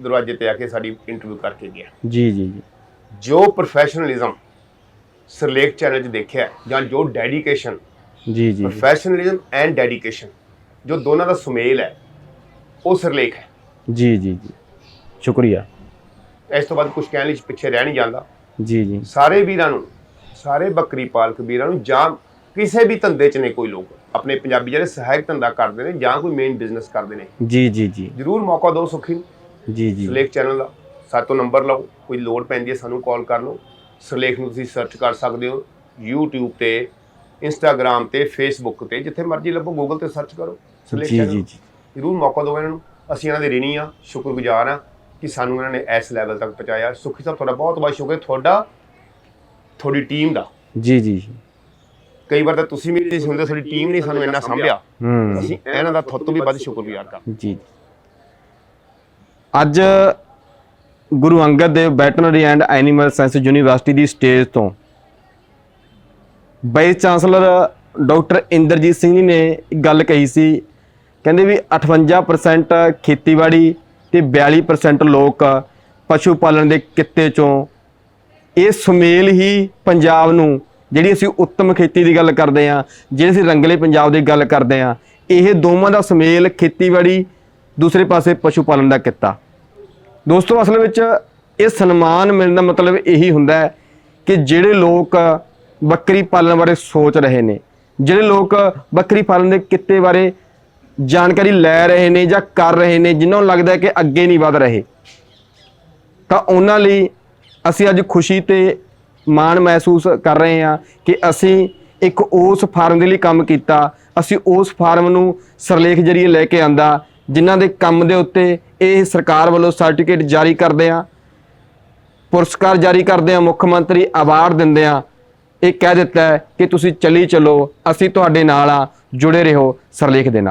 ਦਰਵਾਜ਼ੇ ਤੇ ਆ ਕੇ ਸਾਡੀ ਇੰਟਰਵਿਊ ਕਰਕੇ ਗਿਆ। ਜੀ ਜੀ ਜੀ। ਜੋ ਪ੍ਰੋਫੈਸ਼ਨਲਿਜ਼ਮ ਸਰਲੇਖ ਚੈਨਲ 'ਚ ਦੇਖਿਆ ਜਾਂ ਜੋ ਡੈਡੀਕੇਸ਼ਨ ਜੀ ਜੀ ਪ੍ਰੋਫੈਸ਼ਨਲਿਜ਼ਮ ਐਂਡ ਡੈਡੀਕੇਸ਼ਨ ਜੋ ਦੋਨਾਂ ਦਾ ਸੁਮੇਲ ਹੈ ਉਹ ਸਰਲੇਖ ਹੈ। ਜੀ ਜੀ ਜੀ। ਸ਼ੁਕਰੀਆ। ਇਸ ਤੋਂ ਬਾਅਦ ਕੁਝ ਕਹਿਣ ਲਈ ਪਿੱਛੇ ਰਹਿ ਨਹੀਂ ਜਾਂਦਾ। ਜੀ ਜੀ। ਸਾਰੇ ਵੀਰਾਂ ਨੂੰ ਸਾਰੇ ਬੱਕਰੀ ਪਾਲਕ ਵੀਰਾਂ ਨੂੰ ਜਾਂ ਕਿਸੇ ਵੀ ਧੰਦੇ 'ਚ ਨੇ ਕੋਈ ਲੋਕ ਆਪਣੇ ਪੰਜਾਬੀ ਜਿਹੜੇ ਸਹਾਇਕ ਧੰਦਾ ਕਰਦੇ ਨੇ ਜਾਂ ਕੋਈ ਮੇਨ ਬਿਜ਼ਨਸ ਕਰਦੇ ਨੇ। ਜੀ ਜੀ ਜੀ। ਜਰੂਰ ਮੌਕਾ ਦਿਓ ਸੁਖੀ ਨੂੰ। ਜੀ ਜੀ। ਸਰਲੇਖ ਚੈਨਲ ਦਾ ਸਾਤੋਂ ਨੰਬਰ ਲਓ ਕੋਈ ਲੋੜ ਪੈਂਦੀ ਹੈ ਸਾਨੂੰ ਕਾਲ ਕਰ ਲਓ ਸਰਲੇਖ ਨੂੰ ਤੁਸੀਂ ਸਰਚ ਕਰ ਸਕਦੇ ਹੋ YouTube ਤੇ Instagram ਤੇ Facebook ਤੇ ਜਿੱਥੇ ਮਰਜ਼ੀ ਲੱਭੋ Google ਤੇ ਸਰਚ ਕਰੋ ਸਰਲੇਖ ਜੀ ਜੀ ਜੀ। ਜਰੂਰ ਮੌਕਾ ਦਿਓ ਇਹਨਾਂ ਨੂੰ। ਅਸੀਂ ਇਹਨਾਂ ਦੇ ਰਿਣੀ ਆ ਸ਼ੁਕਰਗੁਜ਼ਾਰ ਆ ਕਿ ਸਾਨੂੰ ਇਹਨਾਂ ਨੇ ਇਸ ਲੈਵਲ ਤੱਕ ਪਹੁੰਚਾਇਆ। ਸੁਖੀ ਸਾਹਿਬ ਤੁਹਾਡਾ ਬਹੁਤ ਬਹੁਤ ਸ਼ੁਕਰ ਹੈ ਤੁਹਾਡਾ ਤੁਹਾਡੀ ਟੀਮ ਦਾ। ਜੀ ਜੀ। ਕਈ ਵਾਰ ਤਾਂ ਤੁਸੀਂ ਵੀ ਨਹੀਂ ਸੁਣਦੇ ਤੁਹਾਡੀ ਟੀਮ ਨੇ ਸਾਨੂੰ ਇੰਨਾ ਸੰਭਿਆ। ਅਸੀਂ ਇਹਨਾਂ ਦਾ ਤੁਹਾਡੇ ਤੋਂ ਵੀ ਵੱਧ ਸ਼ੁਕਰਗੁਜ਼ਾਰ ਕਰ ਜੀ ਅੱਜ Guru Angad Dev veterinary and animal science university the stage ਤੋਂ vice chancellor doctor Inderjit Singh ji ਨੇ ਗੱਲ ਕਹੀ ਸੀ ਕਹਿੰਦੇ ਵੀ 58% ਖੇਤੀਬਾੜੀ ਤੇ 42% ਲੋਕ ਪਸ਼ੂ ਪਾਲਣ ਦੇ ਕਿੱਤੇ ਚੋਂ। ਇਹ ਸੁਮੇਲ ਹੀ ਪੰਜਾਬ ਨੂੰ, ਜਿਹੜੀ ਅਸੀਂ ਉੱਤਮ ਖੇਤੀ ਦੀ ਗੱਲ ਕਰਦੇ ਆ ਜਿਹੜੀ ਅਸੀਂ ਰੰਗਲੇ ਪੰਜਾਬ ਦੀ ਗੱਲ ਕਰਦੇ ਆ ਇਹ ਦੋਵਾਂ ਦਾ ਸੁਮੇਲ ਖੇਤੀਬਾੜੀ, ਦੂਸਰੇ ਪਾਸੇ ਪਸ਼ੂ ਪਾਲਣ ਦਾ ਕਿੱਤਾ। ਦੋਸਤੋ, ਅਸਲ ਵਿੱਚ ਇਹ ਸਨਮਾਨ ਮਿਲਣ ਦਾ ਮਤਲਬ ਇਹੀ ਹੁੰਦਾ ਹੈ ਕਿ ਜਿਹੜੇ ਲੋਕ ਬੱਕਰੀ ਪਾਲਣ ਬਾਰੇ ਸੋਚ ਰਹੇ ਨੇ, ਜਿਹੜੇ ਲੋਕ ਬੱਕਰੀ ਪਾਲਣ ਦੇ ਕਿੱਤੇ ਬਾਰੇ ਜਾਣਕਾਰੀ ਲੈ ਰਹੇ ਨੇ ਜਾਂ ਕਰ ਰਹੇ ਨੇ, ਜਿਨ੍ਹਾਂ ਨੂੰ ਲੱਗਦਾ ਹੈ ਕਿ ਅੱਗੇ ਨਹੀਂ ਵਧ ਰਹੇ। ਤਾਂ ਉਹਨਾਂ ਲਈ ਅਸੀਂ ਅੱਜ ਖੁਸ਼ੀ ਤੇ ਮਾਣ ਮਹਿਸੂਸ ਕਰ ਰਹੇ ਹਾਂ ਕਿ ਅਸੀਂ ਇੱਕ ਉਸ ਫਾਰਮ ਦੇ ਲਈ ਕੰਮ ਕੀਤਾ, ਅਸੀਂ ਉਸ ਫਾਰਮ ਨੂੰ ਸਰਲੇਖ ਜਰੀਏ ਲੈ ਕੇ ਆਂਦਾ, ਜਿਨ੍ਹਾਂ ਦੇ ਕੰਮ ਦੇ ਉੱਤੇ ਇਹ ਸਰਕਾਰ ਵੱਲੋਂ ਸਰਟੀਫਿਕੇਟ ਜਾਰੀ ਕਰਦੇ ਆ ਪੁਰਸਕਾਰ ਜਾਰੀ ਕਰਦੇ ਆ ਮੁੱਖ ਮੰਤਰੀ ਅਵਾਰਡ ਦਿੰਦੇ ਆ ਇਹ ਕਹਿ ਦਿੱਤਾ ਕਿ ਤੁਸੀਂ ਚੱਲੀ ਚੱਲੋ, ਅਸੀਂ ਤੁਹਾਡੇ ਨਾਲ ਆ ਜੁੜੇ ਰਹੋ ਸਰਲੇਖ ਦੇ ਨਾਲ।